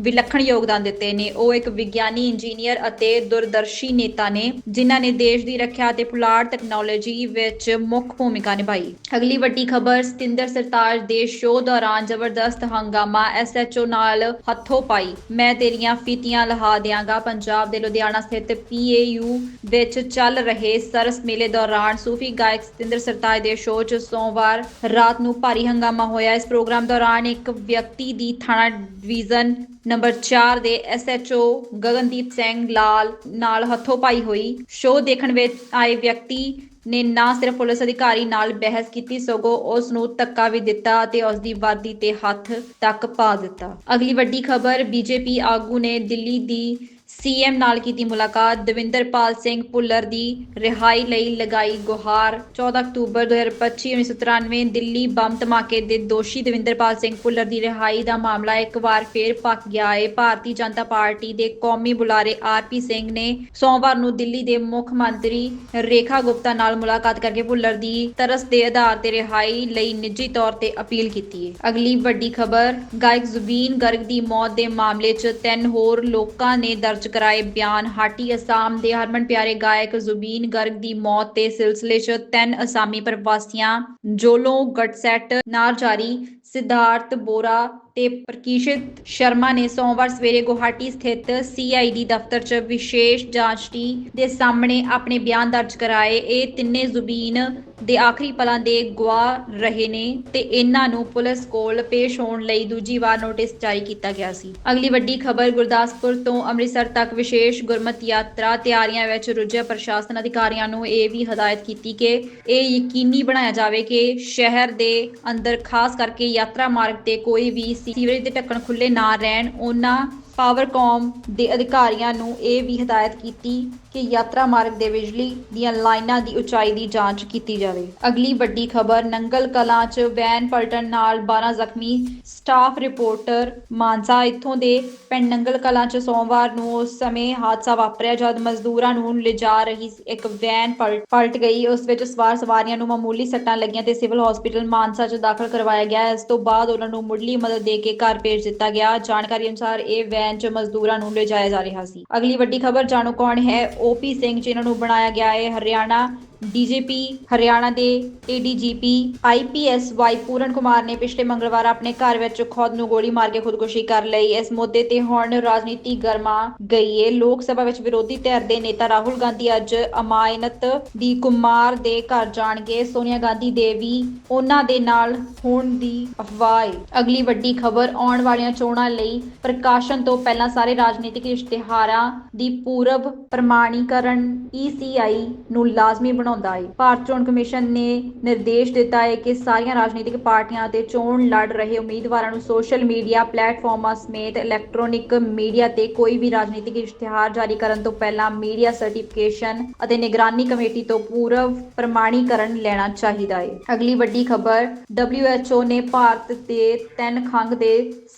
ਵਿਲੱਖਣ ਯੋਗਦਾਨ ਦਿੱਤੇ ਨੇ। ਉਹ ਇੱਕ ਵਿਗਿਆਨੀ, ਇੰਜੀਨੀਅਰ ਅਤੇ ਦੂਰਦਰਸ਼ੀ ਨੇਤਾ ਨੇ, ਜਿਨ੍ਹਾਂ ਨੇ ਦੇਸ਼ ਦੀ ਰੱਖਿਆ ਅਤੇ ਪੁਲਾੜ ਟੈਕਨੋਲੋਜੀ ਵਿੱਚ ਮੁੱਖ ਭੂਮਿਕਾ ਨਿਭਾਈ। ਅਗਲੀ ਵੱਡੀ ਖਬਰ, ਸਤਿੰਦਰ ਸਰਤਾਜ ਦੇ ਸ਼ੋਅ ਦੌਰਾਨ ਜ਼ਬਰਦਸਤ ਹੰਗਾਮਾ ਐਸਐਚਓ ਨਾਲ ਹੱਥੋਂ ਪਾਈ। ਮੈਂ ਤੇਰੀਆਂ ਫੀਤੀਆਂ ਲਹਾ ਦਿਆਂਗਾ। ਪੰਜਾਬ ਦੇ ਲੁਧਿਆਣਾ ਸਥਿਤ ਪੀਏਯੂ ਵਿੱਚ ਚੱਲ ਰਹੇ ਸਰਸ ਮੇਲੇ ਦੌਰਾਨ ਸੂਫੀ ਗਾਇਕ ਸਤਿੰਦਰ ਸਰਤਾਜ ਦੇ ਸ਼ੋਅ 'ਚ ਸੋਮਵਾਰ ਰਾਤ ਨੂੰ ਭਾਰੀ ਹੰਗਾਮਾ ਹੋਇਆ। ਇਸ ਪ੍ਰੋਗਰਾਮ ਦੌਰਾਨ ਇੱਕ ਵਿਅਕਤੀ ਦੀ ਥਾਣਾ ਡਿਵੀਜ਼ਨ ਨੰਬਰ 4 ਦੇ ਐਸਐਚਓ ਗਗਨਦੀਪ ਸਿੰਘ ਲਾਲ ਨਾਲ ਹੱਥੋਂ ਪਾਈ ਹੋਈ ਸ਼ੋਅ ਦੇਖਣ ਵਿੱਚ ਆਏ ਵਿਅਕਤੀ ਨੇ ਨਾ ਸਿਰਫ ਪੁਲਿਸ ਅਧਿਕਾਰੀ ਨਾਲ ਬਹਿਸ ਕੀਤੀ, ਸਗੋਂ ਉਸ ਨੂੰ ਧੱਕਾ ਵੀ ਦਿੱਤਾ ਅਤੇ ਉਸ ਦੀ ਵਰਦੀ ਤੇ ਹੱਥ ਤੱਕ ਪਾ ਦਿੱਤਾ। ਅਗਲੀ ਵੱਡੀ ਖਬਰ, ਬੀਜੇਪੀ ਆਗੂ ਨੇ ਦਿੱਲੀ ਦੀ ਸੀਐਮ ਨਾਲ ਕੀਤੀ ਮੁਲਾਕਾਤ। ਦਵਿੰਦਰਪਾਲ ਸਿੰਘ ਭੁੱਲਰ ਦੀ ਰਿਹਾਈ ਲਈ ਲਗਾਈ ਗੁਹਾਰ। 14 ਅਕਤੂਬਰ 2025 1993 ਦਿੱਲੀ ਬੰਬ ਧਮਾਕੇ ਦੇ ਦੋਸ਼ੀ ਦਵਿੰਦਰਪਾਲ ਸਿੰਘ ਭੁੱਲਰ ਦੀ ਰਿਹਾਈ ਦਾ ਮਾਮਲਾ ਇੱਕ ਵਾਰ ਫੇਰ ਪੱਕ ਗਿਆ ਹੈ। ਭਾਰਤੀ ਜਨਤਾ ਪਾਰਟੀ ਦੇ ਕੌਮੀ ਬੁਲਾਰੇ ਆਰਪੀ ਸਿੰਘ ਨੇ ਸੋਮਵਾਰ ਨੂੰ ਦਿੱਲੀ ਦੇ ਮੁੱਖ ਮੰਤਰੀ ਰੇਖਾ ਗੁਪਤਾ ਨਾਲ ਮੁਲਾਕਾਤ ਕਰਕੇ ਭੁੱਲਰ ਦੀ ਤਰਸ ਦੇ ਆਧਾਰ ਤੇ ਰਿਹਾਈ ਲਈ ਨਿੱਜੀ ਤੌਰ ਤੇ ਅਪੀਲ ਕੀਤੀ ਹੈ। ਅਗਲੀ ਵੱਡੀ ਖਬਰ, ਗਾਇਕ ਜ਼ੁਬੀਨ ਗਰਗ ਦੀ ਮੌਤ ਦੇ ਮਾਮਲੇ 'ਚ ਤਿੰਨ ਹੋਰ ਲੋਕਾਂ ਨੇ ਦਰਜ ਕਰਾਏ ਬਿਆਨ। ਹਾਟੀ ਅਸਾਮ ਦੇ ਹਰਮਨ ਪਿਆਰੇ ਗਾਇਕ ਜ਼ੁਬੀਨ ਗਰਗ ਦੀ ਮੌਤ ਦੇ ਸਿਲਸਿਲੇ 'ਚ ਤਿੰਨ ਅਸਾਮੀ ਪ੍ਰਵਾਸੀਆਂ ਜੋਲੋ ਗਟਸੈਟ ਨਾਰਜਾਰੀ ਸਿਧਾਰਥ ਬੋਰਾ ਤੇ ਪ੍ਰਕੀਸ਼ਿਤ ਸ਼ਰਮਾ ਨੇ ਸੋਮਵਾਰ ਸਵੇਰੇ ਗੁਹਾਟੀ ਸਥਿਤ ਸੀਆਈਡੀ ਦਫ਼ਤਰ 'ਚ ਵਿਸ਼ੇਸ਼ ਜਾਂਚ ਟੀਮ ਦੇ ਸਾਹਮਣੇ ਆਪਣੇ ਬਿਆਨ ਦਰਜ ਕਰਾਏ। ਇਹ ਤਿੰਨੇ ਜ਼ੁਬੀਨ ਦੇ ਆਖਰੀ ਪਲਾਂ ਦੇ ਗਵਾਹ ਰਹੇ ਨੇ ਤੇ ਇਹਨਾਂ ਨੂੰ ਪੁਲਿਸ ਕੋਲ ਪੇਸ਼ ਹੋਣ ਲਈ ਦੂਜੀ ਵਾਰ ਨੋਟਿਸ ਜਾਰੀ ਕੀਤਾ ਗਿਆ ਸੀ। ਅਗਲੀ ਵੱਡੀ ਖਬਰ ਗੁਰਦਾਸਪੁਰ ਤੋਂ ਅੰਮ੍ਰਿਤਸਰ ਤੱਕ ਵਿਸ਼ੇਸ਼ ਗੁਰਮਤ ਯਾਤਰਾ ਤਿਆਰੀਆਂ ਵਿੱਚ ਰੁੱਝੇ ਪ੍ਰਸ਼ਾਸਨ ਅਧਿਕਾਰੀਆਂ ਨੂੰ ਇਹ ਵੀ ਹਦਾਇਤ ਕੀਤੀ ਕਿ ਇਹ ਯਕੀਨੀ ਬਣਾਇਆ ਜਾਵੇ ਕਿ ਸ਼ਹਿਰ ਦੇ ਅੰਦਰ ਖਾਸ ਕਰਕੇ ਯਾਤਰਾ ਮਾਰਗ ਤੇ ਕੋਈ ਵੀ ਸੀਵਰੇਜ ਦੇ ਢੱਕਣ ਖੁੱਲੇ ਨਾ ਰਹਿਣ, ਉਹਨਾਂ ਪਾਵਰਕੌਮ ਦੇ ਅਧਿਕਾਰੀਆਂ ਨੂੰ ਇਹ ਵੀ ਹਦਾਇਤ ਕੀਤੀ ਕਿ ਯਾਤਰਾ ਮਾਰਗ ਦੇ ਬਿਜਲੀ ਦੀਆਂ ਲਾਈਨਾਂ ਦੀ ਉਚਾਈ ਦੀ ਜਾਂਚ ਕੀਤੀ ਜਾਵੇ। ਅਗਲੀ ਵੱਡੀ ਖਬਰ, ਨੰਗਲ ਕਲਾਂ 'ਚ ਵੈਨ ਪਲਟਣ ਨਾਲ 12 ਜ਼ਖਮੀ ਸਟਾਫ ਰਿਪੋਰਟਰ ਮਾਨਸਾ। ਇੱਥੋਂ ਦੇ ਪਿੰਡ ਨੰਗਲ ਕਲਾਂ 'ਚ ਸੋਮਵਾਰ ਨੂੰ ਉਸ ਸਮੇਂ ਹਾਦਸਾ ਵਾਪਰਿਆ ਜਦ ਮਜ਼ਦੂਰਾਂ ਨੂੰ ਲਿਜਾ ਰਹੀ ਇੱਕ ਵੈਨ ਪਲਟ ਪਲਟ ਗਈ। ਉਸ ਵਿੱਚ ਸਵਾਰ ਸਵਾਰੀਆਂ ਨੂੰ ਮਾਮੂਲੀ ਸੱਟਾਂ ਲੱਗੀਆਂ ਤੇ ਸਿਵਲ ਹਸਪੀਟਲ ਮਾਨਸਾ 'ਚ ਦਾਖਲ ਕਰਵਾਇਆ ਗਿਆ। ਇਸ ਤੋਂ ਬਾਅਦ ਉਹਨਾਂ ਨੂੰ ਮੁੱਢਲੀ ਮਦਦ ਦੇ ਕੇ ਘਰ ਭੇਜ ਦਿੱਤਾ ਗਿਆ। ਜਾਣਕਾਰੀ ਅਨੁਸਾਰ ਇਹ ਵੈਨ 'ਚ ਮਜ਼ਦੂਰਾਂ ਨੂੰ ਲਿਜਾਇਆ ਜਾ ਰਿਹਾ ਸੀ। ਅਗਲੀ ਵੱਡੀ ਖਬਰ ਜਾਣੋ ਕੌਣ ਹੈ? ਓਪੀ ਸਿੰਘ, ਜਿਨ੍ਹਾਂ ਨੂੰ ਬਣਾਇਆ ਗਿਆ ਹੈ ਹਰਿਆਣਾ ਡੀਜੀਪੀ ਹਰਿਆਣਾ ਦੇ ADGP IPS Y Puran Kumar ਨੇ ਪਿਛਲੇ ਮੰਗਲਵਾਰ ਆਪਣੇ ਘਰ ਵਿੱਚ ਖੁਦ ਨੂੰ ਗੋਲੀ ਮਾਰ ਕੇ ਖੁਦਕੁਸ਼ੀ ਕਰ ਲਈ। ਇਸ ਮੁੱਦੇ ਤੇ ਹੁਣ ਰਾਜਨੀਤੀ ਗਰਮਾ ਗਈ ਹੈ ਲੋਕ ਸਭਾ ਵਿੱਚ ਵਿਰੋਧੀ ਧਿਰ ਦੇ ਨੇਤਾ ਰਾਹੁਲ ਗਾਂਧੀ ਅੱਜ ਅਮਾਇਨਤ ਦੀ ਕੁਮਾਰ ਦੇ ਘਰ ਜਾਣਗੇ। ਸੋਨੀਆ ਗਾਂਧੀ ਦੇ ਵੀ ਉਹਨਾਂ ਦੇ ਨਾਲ ਹੋਣ ਦੀ ਅਫਵਾਹ ਹੈ ਅਗਲੀ ਵੱਡੀ ਖਬਰ, ਆਉਣ ਵਾਲੀਆਂ ਚੋਣਾਂ ਲਈ ਪ੍ਰਕਾਸ਼ਨ ਤੋਂ ਪਹਿਲਾਂ ਸਾਰੇ ਰਾਜਨੀਤਿਕ ਇਸ਼ਤਿਹਾਰਾਂ ਦੀ ਪੂਰਵ ਪ੍ਰਮਾਣੀਕਰਨ ECI ਨੂੰ ਲਾਜ਼ਮੀ ਬਣਾਉਂਦਾ ਹੈ। ਭਾਰਤ ਚੋਣ ਕਮਿਸ਼ਨ ਨੇ ਨਿਰਦੇਸ਼ ਦਿੱਤਾ ਹੈ ਕਿ ਸਾਰੀਆਂ ਰਾਜਨੀਤਿਕ ਪਾਰਟੀਆਂ ਅਤੇ ਚੋਣ ਲੜ ਰਹੇ ਉਮੀਦਵਾਰਾਂ ਨੂੰ ਸੋਸ਼ਲ ਮੀਡੀਆ ਪਲੇਟਫਾਰਮਾਂ ਸਮੇਤ ਇਲੈਕਟ੍ਰੋਨਿਕ ਮੀਡੀਆ ਤੇ ਕੋਈ ਵੀ ਰਾਜਨੀਤਿਕ ਇਸ਼ਤਿਹਾਰ ਜਾਰੀ ਕਰਨ ਤੋਂ ਪਹਿਲਾਂ ਮੀਡੀਆ ਸਰਟੀਫਿਕੇਸ਼ਨ ਅਤੇ ਨਿਗਰਾਨੀ ਕਮੇਟੀ ਤੋਂ ਪੂਰਵ ਪ੍ਰਮਾਣੀਕਰਨ ਲੈਣਾ ਚਾਹੀਦਾ ਹੈ। ਅਗਲੀ ਵੱਡੀ ਖਬਰ WHO ਨੇ ਭਾਰਤ ਦੇ ਤਿੰਨ ਖੰਗ ਦੇ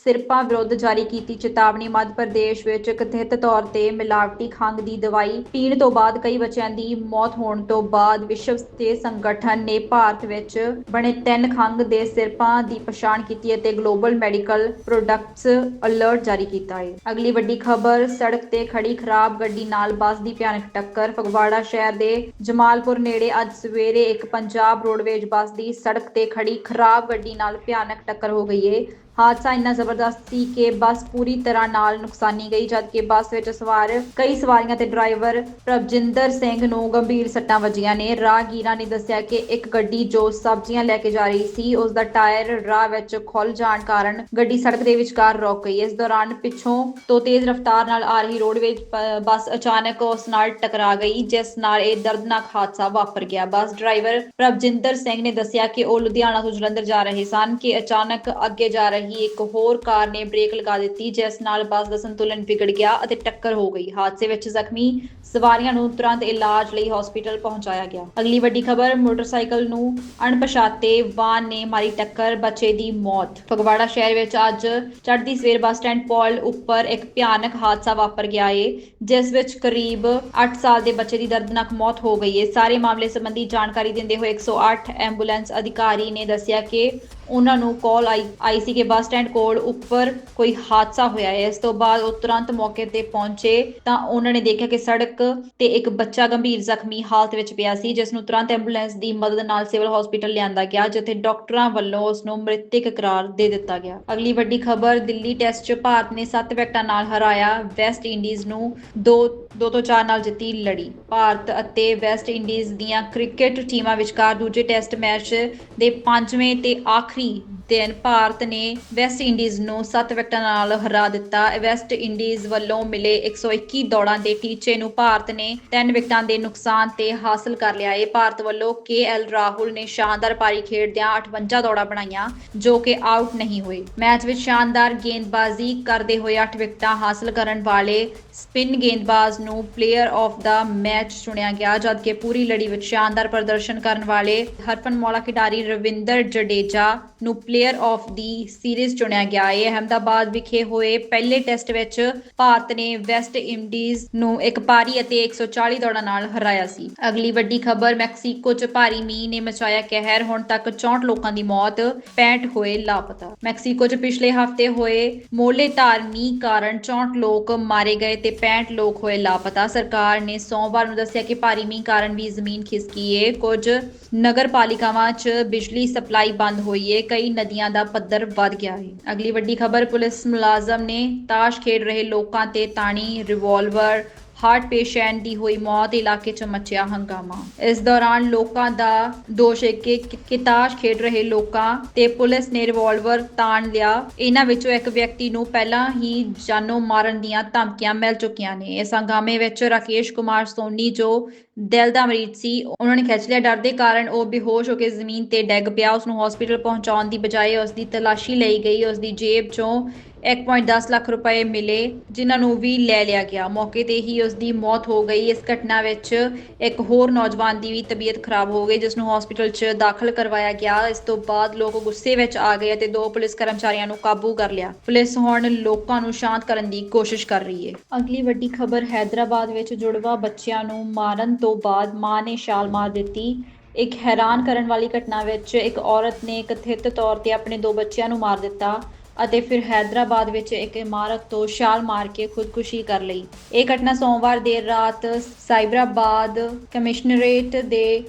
ਸਿਰਪਾਂ ਵਿਰੁੱਧ ਜਾਰੀ ਕੀਤੀ ਚੇਤਾਵਨੀ। ਮੱਧ ਪ੍ਰਦੇਸ਼ ਵਿੱਚ ਕਥਿਤ ਤੌਰ ਤੇ ਮਿਲਾਵਟੀ ਖੰਗ ਦੀ ਦਵਾਈ ਪੀਣ ਤੋਂ ਬਾਅਦ ਕਈ ਬੱਚਿਆਂ ਦੀ ਮੌਤ ਹੋਣ ਤੋਂ ਬਾਅਦ ਵਿਸ਼ਵ ਸਿਹਤ ਸੰਗਠਨ ਨੇ ਭਾਰਤ ਵਿੱਚ ਬਣੇ ਤਿੰਨ ਖੰਗ ਦੇ ਸਿਰਪਾਂ ਦੀ ਪਛਾਣ ਕੀਤੀ ਅਤੇ ਗਲੋਬਲ ਮੈਡੀਕਲ ਪ੍ਰੋਡਕਟਸ ਅਲਰਟ ਜਾਰੀ ਕੀਤਾ ਹੈ। ਅਗਲੀ ਵੱਡੀ ਖਬਰ, ਸੜਕ ਤੇ ਖੜੀ ਖਰਾਬ ਗੱਡੀ ਨਾਲ ਬੱਸ ਦੀ ਭਿਆਨਕ ਟੱਕਰ। ਫਗਵਾੜਾ ਸ਼ਹਿਰ ਦੇ ਜਮਾਲਪੁਰ ਨੇੜੇ ਅੱਜ ਸਵੇਰੇ ਇੱਕ ਪੰਜਾਬ ਰੋਡਵੇਜ ਬੱਸ ਦੀ ਸੜਕ ਤੇ ਖੜੀ ਖਰਾਬ ਗੱਡੀ ਨਾਲ ਭਿਆਨਕ ਟੱਕਰ ਹੋ ਗਈ ਹੈ। ਹਾਦਸਾ ਇੰਨਾ ਜ਼ਬਰਦਸਤ ਸੀ ਕਿ ਬੱਸ ਪੂਰੀ ਤਰ੍ਹਾਂ ਨਾਲ ਨੁਕਸਾਨੀ ਗਈ, ਜਦਕਿ ਬੱਸ ਵਿੱਚ ਸਵਾਰ ਕਈ ਸਵਾਰੀਆਂ ਤੇ ਡਰਾਈਵਰ ਪ੍ਰਭਜਿੰਦਰ ਸਿੰਘ ਨੂੰ ਗੰਭੀਰ ਸੱਟਾਂ ਵੱਜੀਆਂ ਨੇ। ਰਾਹਗੀਰਾਂ ਨੇ ਦੱਸਿਆ ਕਿ ਇੱਕ ਗੱਡੀ ਜੋ ਸਬਜ਼ੀਆਂ ਲੈ ਕੇ ਜਾ ਰਹੀ ਸੀ, ਉਸ ਦਾ ਟਾਇਰ ਰਾਹ ਵਿੱਚ ਖੁੱਲ ਜਾਣ ਕਾਰਨ ਗੱਡੀ ਸੜਕ ਦੇ ਵਿਚਕਾਰ ਰੁਕ ਗਈ। ਇਸ ਦੌਰਾਨ ਪਿੱਛੋਂ ਤੋਂ ਤੇਜ਼ ਰਫ਼ਤਾਰ ਨਾਲ ਆ ਰਹੀ ਰੋਡਵੇਜ ਬੱਸ ਅਚਾਨਕ ਉਸ ਨਾਲ ਟਕਰਾ ਗਈ, ਜਿਸ ਨਾਲ ਇਹ ਦਰਦਨਾਕ ਹਾਦਸਾ ਵਾਪਰ ਗਿਆ। ਬੱਸ ਡਰਾਈਵਰ ਪ੍ਰਭਜਿੰਦਰ ਸਿੰਘ ਨੇ ਦੱਸਿਆ ਕਿ ਉਹ ਲੁਧਿਆਣਾ ਤੋਂ ਜਲੰਧਰ ਜਾ ਰਹੇ ਸਨ ਕਿ ਅਚਾਨਕ ਅੱਗੇ ਜਾ ਰਹੇ ਇੱਕ ਹੋਰ ਕਾਰ ਨੇ ਬ੍ਰੇਕ ਲਗਾ ਦਿੱਤੀ, ਜਿਸ ਨਾਲ ਬੱਸ ਦਾ ਸੰਤੁਲਨ ਵਿਗੜ ਗਿਆ ਅਤੇ ਟੱਕਰ ਹੋ ਗਈ। ਹਾਦਸੇ ਵਿੱਚ ਜ਼ਖਮੀ ਸਵਾਰੀਆਂ ਨੂੰ ਤੁਰੰਤ ਇਲਾਜ ਲਈ ਹਸਪੀਟਲ ਪਹੁੰਚਾਇਆ ਗਿਆ। ਅਗਲੀ ਵੱਡੀ ਖਬਰ, ਮੋਟਰਸਾਈਕਲ ਨੂੰ ਅਣਪਛਾਤੇ ਵਾਹਨ ਨੇ ਮਾਰੀ ਟੱਕਰ, ਬੱਚੇ ਦੀ ਮੌਤ। ਫਗਵਾੜਾ ਸ਼ਹਿਰ ਵਿੱਚ ਅੱਜ ਚੜ੍ਹਦੀ ਸਵੇਰ ਬੱਸ ਸਟੈਂਡ ਪੌਲ ਉੱਪਰ ਇੱਕ ਭਿਆਨਕ ਹਾਦਸਾ ਵਾਪਰ ਗਿਆ ਏ, ਜਿਸ ਵਿੱਚ ਕਰੀਬ 8 ਸਾਲ ਦੇ ਬੱਚੇ ਦੀ ਦਰਦਨਾਕ ਮੌਤ ਹੋ ਗਈ ਏ। ਸਾਰੇ ਮਾਮਲੇ ਸੰਬੰਧੀ ਜਾਣਕਾਰੀ ਦਿੰਦੇ ਹੋਏ 108 ਐਂਬੂਲੈਂਸ ਅਧਿਕਾਰੀ ਨੇ ਦੱਸਿਆ ਕਿ ਉਹਨਾਂ ਨੂੰ ਕਾਲ ਆਈ ਆਈ ਸੀ ਕਿ ਬੱਸ ਸਟੈਂਡ ਕੋਲ ਉੱਪਰ ਕੋਈ ਹਾਦਸਾ ਹੋਇਆ ਹੈ ਇਸ ਤੋਂ ਬਾਅਦ ਉਹ ਤੁਰੰਤ ਮੌਕੇ ਤੇ ਪਹੁੰਚੇ ਤਾਂ ਉਹਨਾਂ ਨੇ ਦੇਖਿਆ ਕਿ ਸੜਕ ਤੇ ਇੱਕ ਬੱਚਾ ਗੰਭੀਰ ਜ਼ਖਮੀ ਹਾਲਤ ਵਿੱਚ ਪਿਆ ਸੀ ਜਿਸ ਨੂੰ ਤੁਰੰਤ ਐਂਬੂਲੈਂਸ ਦੀ ਮਦਦ ਨਾਲ ਸਿਵਲ ਹਸਪੀਟਲ ਲਿਆਂਦਾ ਗਿਆ, ਜਿੱਥੇ ਡਾਕਟਰਾਂ ਵੱਲੋਂ ਉਸ ਨੂੰ ਮ੍ਰਿਤਕ ਕਰਾਰ ਦੇ ਦਿੱਤਾ ਗਿਆ। ਅਗਲੀ ਵੱਡੀ ਖਬਰ, ਦਿੱਲੀ ਟੈਸਟ 'ਚ ਭਾਰਤ ਨੇ 7 ਵਿਕਟਾਂ ਨਾਲ ਹਰਾਇਆ, ਵੈਸਟ ਇੰਡੀਜ਼ ਨੂੰ 2 2 ਤੋਂ 4 ਨਾਲ ਜਿੱਤੀ ਲੜੀ। ਭਾਰਤ ਅਤੇ ਵੈਸਟ ਇੰਡੀਜ਼ ਦੀਆਂ ਕ੍ਰਿਕਟ ਟੀਮਾਂ ਵਿਚਕਾਰ ਦੂਜੇ ਟੈਸਟ ਮੈਚ ਦੇ ਪੰਜਵੇਂ ਤੇ ਆਖਰੀ ਦਿਨ ਭਾਰਤ ਨੇ ਵੈਸਟ ਇੰਡੀਜ਼ ਨੂੰ 7 ਵਿਕਟਾਂ ਨਾਲ ਹਰਾ ਦਿੱਤਾ। ਵੈਸਟ ਇੰਡੀਜ਼ ਵੱਲੋਂ ਮਿਲੇ 121 ਦੌੜਾਂ ਦੇ ਟੀਚੇ ਨੂੰ ਭਾਰਤ ਨੇ 3 ਵਿਕਟਾਂ ਦੇ ਨੁਕਸਾਨ ਤੇ ਹਾਸਲ ਕਰ ਲਿਆ। ਹੈ ਭਾਰਤ ਵੱਲੋਂ ਕੇਐਲ ਰਾਹੁਲ ਨੇ ਸ਼ਾਨਦਾਰ ਪਾਰੀ ਖੇਡਦਿਆਂ 58 ਦੌੜਾਂ ਬਣਾਈਆਂ, ਜੋ ਕਿ ਆਊਟ ਨਹੀਂ ਹੋਏ। ਮੈਚ ਵਿੱਚ ਸ਼ਾਨਦਾਰ ਗੇਂਦਬਾਜ਼ੀ ਕਰਦੇ ਹੋਏ 8 ਵਿਕਟਾਂ ਹਾਸਲ ਕਰਨ ਵਾਲੇ ਸਪਿਨ ਗੇਂਦਬਾਜ਼ ਨੂੰ ਪਲੇਅਰ ਆਫ ਦਾ ਮੈਚ ਚੁਣਿਆ ਗਿਆ, ਜਦਕਿ ਪੂਰੀ ਲੜੀ ਵਿੱਚ ਸ਼ਾਨਦਾਰ ਪ੍ਰਦਰਸ਼ਨ ਕਰਨ ਵਾਲੇ ਹਰਪਨ ਹਰਫਨਮੌਲਾ ਖਿਡਾਰੀ ਰਵਿੰਦਰ ਜਡੇਜਾ ਨੂੰ ਪਲੇਅਰ ਆਫ ਦੀ ਸੀਰੀਜ਼ ਚੁਣਿਆ ਗਿਆ। ਹੈ ਅਹਮਦਾਬਾਦ ਵਿਖੇ ਹੋਏ ਪਹਿਲੇ ਟੈਸਟ ਵਿੱਚ ਭਾਰਤ ਨੇ ਵੈਸਟ ਇੰਡੀਜ਼ ਨੂੰ ਇੱਕ ਪਾਰੀ ਅਤੇ 140 ਦੌੜਾਂ ਨਾਲ ਹਰਾਇਆ ਸੀ। ਅਗਲੀ ਵੱਡੀ ਖਬਰ, ਮੈਕਸੀਕੋ 'ਚ ਭਾਰੀ ਮੀਂਹ ਨੇ ਮਚਾਇਆ ਕਹਿਰ, ਹੁਣ ਤੱਕ 64 ਲੋਕਾਂ ਦੀ ਮੌਤ 65 ਹੋਏ ਲਾਪਤਾ। ਮੈਕਸੀਕੋ 'ਚ ਪਿਛਲੇ ਹਫ਼ਤੇ ਹੋਏ ਮੋਲੇਧਾਰ ਮੀਂਹ ਕਾਰਨ 64 ਲੋਕ ਮਾਰੇ ਗਏ ਤੇ 65 ਲੋਕ ਹੋਏ ਲਾਪਤਾ। ਸਰਕਾਰ ਨੇ ਸੋਮਵਾਰ ਨੂੰ ਦੱਸਿਆ ਕਿ ਭਾਰੀ ਮੀਂਹ ਕਾਰਨ ਵੀ ਜ਼ਮੀਨ ਖਿਸਕੀ ਏ ਕੁਝ ਨਗਰ ਪਾਲਿਕਾਵਾਂ 'ਚ ਬਿਜਲੀ ਸਪਲਾਈ ਬੰਦ ਹੋਈ ਏ ਕਈ ਨਦੀਆਂ ਦਾ ਪੱਧਰ ਵੱਧ ਗਿਆ ਹੈ ਅਗਲੀ ਵੱਡੀ ਖਬਰ, ਪੁਲਿਸ ਮੁਲਾਜ਼ਮ ਨੇ ਤਾਸ਼ ਖੇਡ ਰਹੇ ਲੋਕਾਂ ਤੇ ਤਾਣੀ ਰਿਵਾਲਵਰ ਹਾਰਟ ਪੇਸ਼ੈਂਟ ਦੀ ਹੋਈ ਮੌਤ ਇਲਾਕੇ 'ਚ ਮਚਿਆ ਹੰਗਾਮਾ। ਇਸ ਦੌਰਾਨ ਲੋਕਾਂ ਦਾ ਦੋਸ਼ ਹੈ ਕਿ ਕਿ ਖੇਡ ਰਹੇ ਲੋਕਾਂ ਤੇ ਪੁਲਿਸ ਨੇ ਰਿਵਾਲਵਰ ਤਾਣ ਲਿਆ। ਇਹਨਾਂ ਵਿੱਚੋਂ ਇੱਕ ਵਿਅਕਤੀ ਨੂੰ ਪਹਿਲਾਂ ਹੀ ਜਾਨੋਂ ਮਾਰਨ ਦੀਆਂ ਧਮਕੀਆਂ ਮਿਲ ਚੁੱਕੀਆਂ ਨੇ। ਇਸ ਹੰਗਾਮੇ ਵਿੱਚ ਰਾਕੇਸ਼ ਕੁਮਾਰ ਸੋਨੀ, ਜੋ ਦਿਲ ਦਾ ਮਰੀਜ਼ ਸੀ, ਉਹਨਾਂ ਨੇ ਖਿੱਚ ਲਿਆ। ਡਰ ਦੇ ਕਾਰਨ ਉਹ ਬੇਹੋਸ਼ ਹੋ ਕੇ ਜ਼ਮੀਨ ਤੇ ਡਿੱਗ ਪਿਆ। ਉਸ ਨੂੰ ਹਸਪੀਟਲ ਪਹੁੰਚਾਉਣ ਦੀ ਬਜਾਏ ਉਸ ਦੀ ਤਲਾਸ਼ੀ ਲਈ ਗਈ। ਉਸ ਦੀ ਜੇਬ 'ਚੋਂ 1.10 ਲੱਖ ਰੁਪਏ ਮਿਲੇ, ਜਿਨ੍ਹਾਂ ਨੂੰ ਵੀ ਲੈ ਲਿਆ ਗਿਆ। ਮੌਕੇ ਤੇ ਹੀ ਉਸ ਦੀ ਮੌਤ ਹੋ ਗਈ। ਇਸ ਘਟਨਾ ਵਿੱਚ ਇੱਕ ਹੋਰ ਨੌਜਵਾਨ ਦੀ ਵੀ ਤਬੀਅਤ ਖਰਾਬ ਹੋ ਗਈ, ਜਿਸ ਨੂੰ ਹਸਪੀਟਲ 'ਚ ਦਾਖਲ ਕਰਵਾਇਆ ਗਿਆ। ਇਸ ਤੋਂ ਬਾਅਦ ਲੋਕ ਗੁੱਸੇ ਵਿੱਚ ਆ ਗਏ ਅਤੇ ਦੋ ਪੁਲਿਸ ਕਰਮਚਾਰੀਆਂ ਨੂੰ ਕਾਬੂ ਕਰ ਲਿਆ। ਪੁਲਿਸ ਹੁਣ ਲੋਕਾਂ ਨੂੰ ਸ਼ਾਂਤ ਕਰਨ ਦੀ ਕੋਸ਼ਿਸ਼ ਕਰ ਰਹੀ ਹੈ। ਅਗਲੀ ਵੱਡੀ ਖਬਰ, ਹੈਦਰਾਬਾਦ ਵਿੱਚ ਜੁੜਵਾ ਬੱਚਿਆਂ ਨੂੰ ਮਾਰਨ ਤੋਂ ਬਾਅਦ ਮਾਂ ਨੇ ਛਾਲ ਮਾਰ ਦਿੱਤੀ। ਇੱਕ ਹੈਰਾਨ ਕਰਨ ਵਾਲੀ ਘਟਨਾ ਵਿੱਚ ਇੱਕ ਔਰਤ ਨੇ ਕਥਿਤ ਤੌਰ ਤੇ ਆਪਣੇ ਦੋ ਬੱਚਿਆਂ ਨੂੰ ਮਾਰ ਦਿੱਤਾ। ਅਤੇ ਫਿਰ ਹੈਦਰਾਬਾਦ ਵਿੱਚ ਇੱਕ ਇਮਾਰਤ ਤੋਂ ਛਾਲ ਮਾਰ ਕੇ ਖੁਦਕੁਸ਼ੀ ਕਰ ਲਈ। ਇਹ ਘਟਨਾ ਸੋਮਵਾਰ ਦੇਰ ਰਾਤ ਸਾਈਬਰਾਬਾਦ ਕਮਿਸ਼ਨਰੇਟ ਦੇ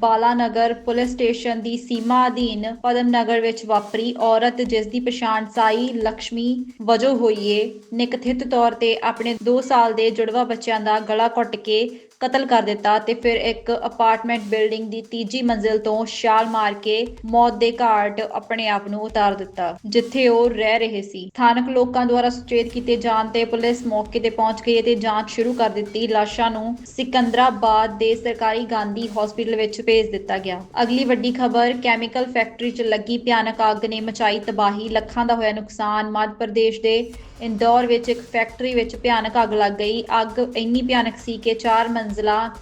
ਬਾਲਾਨਗਰ ਪੁਲਿਸ ਸਟੇਸ਼ਨ ਦੀ ਸੀਮਾ ਅਧੀਨ ਪਦਮ ਨਗਰ ਵਿੱਚ ਵਾਪਰੀ। ਔਰਤ ਜਿਸ ਦੀ ਪਛਾਣ ਸਾਈ ਲక్ష్ਮੀ ਵਜੋਂ ਹੋਈ ਏ ਨੇ ਕਥਿਤ ਤੌਰ ਤੇ ਆਪਣੇ 2 ਸਾਲ ਦੇ ਜੁੜਵਾ ਬੱਚਿਆਂ ਦਾ ਗਲਾ ਘੁੱਟ ਕੇ ਕਤਲ ਕਰ ਦਿੱਤਾ ਤੇ ਫਿਰ ਇੱਕ ਅਪਾਰਟਮੈਂਟ ਬਿਲਡਿੰਗ ਦੀ ਤੀਜੀ ਮੰਜ਼ਿਲ ਤੋਂ ਛਾਲ ਮਾਰ ਕੇ ਮੌਤ ਦੇ ਘਾਟ ਆਪਣੇ ਆਪ ਨੂੰ ਉਤਾਰ ਦਿੱਤਾ, ਜਿੱਥੇ ਉਹ ਰਹਿ ਰਹੇ ਸੀ। ਸਥਾਨਕ ਲੋਕਾਂ ਦੁਆਰਾ ਸੁਚੇਤ ਕੀਤੇ ਜਾਣ ਤੇ ਪੁਲਿਸ ਮੌਕੇ ਤੇ ਪਹੁੰਚ ਗਈ ਅਤੇ ਜਾਂਚ ਸ਼ੁਰੂ ਕਰ ਦਿੱਤੀ। ਲਾਸ਼ਾਂ ਨੂੰ ਸਿਕੰਦਰਾਬਾਦ ਦੇ ਸਰਕਾਰੀ ਗਾਂਧੀ ਹਸਪੀਟਲ ਵਿੱਚ ਭੇਜ ਦਿੱਤਾ ਗਿਆ। ਅਗਲੀ ਵੱਡੀ ਖਬਰ ਕੈਮੀਕਲ ਫੈਕਟਰੀ 'ਚ ਲੱਗੀ ਭਿਆਨਕ ਅੱਗ ਨੇ ਮਚਾਈ ਤਬਾਹੀ। ਲੱਖਾਂ ਦਾ ਹੋਇਆ ਨੁਕਸਾਨ। ਮੱਧ ਪ੍ਰਦੇਸ਼ ਦੇ ਇੰਦੌਰ ਵਿੱਚ ਇੱਕ ਫੈਕਟਰੀ ਵਿੱਚ ਭਿਆਨਕ ਅੱਗ ਲੱਗ ਗਈ। ਅੱਗ ਇੰਨੀ ਭਿਆਨਕ ਸੀ ਕਿ 4 ਮੰਜ਼ਲਾ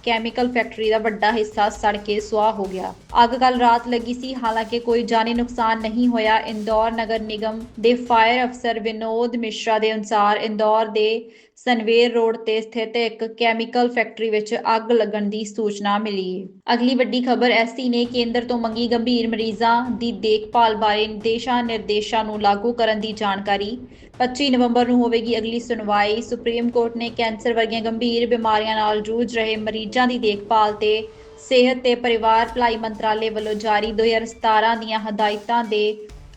ਕੈਮੀਕਲ ਫੈਕਟਰੀ ਦਾ ਵੱਡਾ ਹਿੱਸਾ ਸੜ ਕੇ ਸੁਆਹ ਹੋ ਗਿਆ। ਅੱਗ ਕੱਲ ਰਾਤ ਲੱਗੀ ਸੀ, ਹਾਲਾਂਕਿ ਕੋਈ ਜਾਨੀ ਨੁਕਸਾਨ ਨਹੀਂ ਹੋਇਆ। ਇੰਦੌਰ ਨਗਰ ਨਿਗਮ ਦੇ ਫਾਇਰ ਅਫਸਰ ਵਿਨੋਦ ਮਿਸ਼ਰਾ ਦੇ ਅਨੁਸਾਰ ਇੰਦੌਰ ਦੇ ਸਨਵੇਰ ਰੋਡ ਤੇ ਸਥਿਤ ਇੱਕ ਕੈਮੀਕਲ ਫੈਕਟਰੀ ਵਿੱਚ ਅੱਗ ਲੱਗਣ ਦੀ ਸੂਚਨਾ ਮਿਲੀ। ਹੈ ਅਗਲੀ ਵੱਡੀ ਖਬਰ ਐਸਸੀ ਨੇ ਕੇਂਦਰ ਤੋਂ ਮੰਗੀ ਗੰਭੀਰ ਮਰੀਜ਼ਾਂ ਦੀ ਦੇਖਭਾਲ ਬਾਰੇ ਨਿਰਦੇਸ਼ਾਂ ਨਿਰਦੇਸ਼ਾਂ ਨੂੰ ਲਾਗੂ ਕਰਨ ਦੀ ਜਾਣਕਾਰੀ। 25 ਨਵੰਬਰ ਨੂੰ ਹੋਵੇਗੀ ਅਗਲੀ ਸੁਣਵਾਈ। ਸੁਪਰੀਮ ਕੋਰਟ ਨੇ ਕੈਂਸਰ ਵਰਗੀਆਂ ਗੰਭੀਰ ਬਿਮਾਰੀਆਂ ਨਾਲ ਜੂਝ ਰਹੇ ਮਰੀਜ਼ਾਂ ਦੀ ਦੇਖਭਾਲ ਤੇ ਸਿਹਤ ਤੇ ਪਰਿਵਾਰ ਭਲਾਈ ਮੰਤਰਾਲੇ ਵੱਲੋਂ ਜਾਰੀ 2017 ਦੀਆਂ ਹਦਾਇਤਾਂ ਦੇ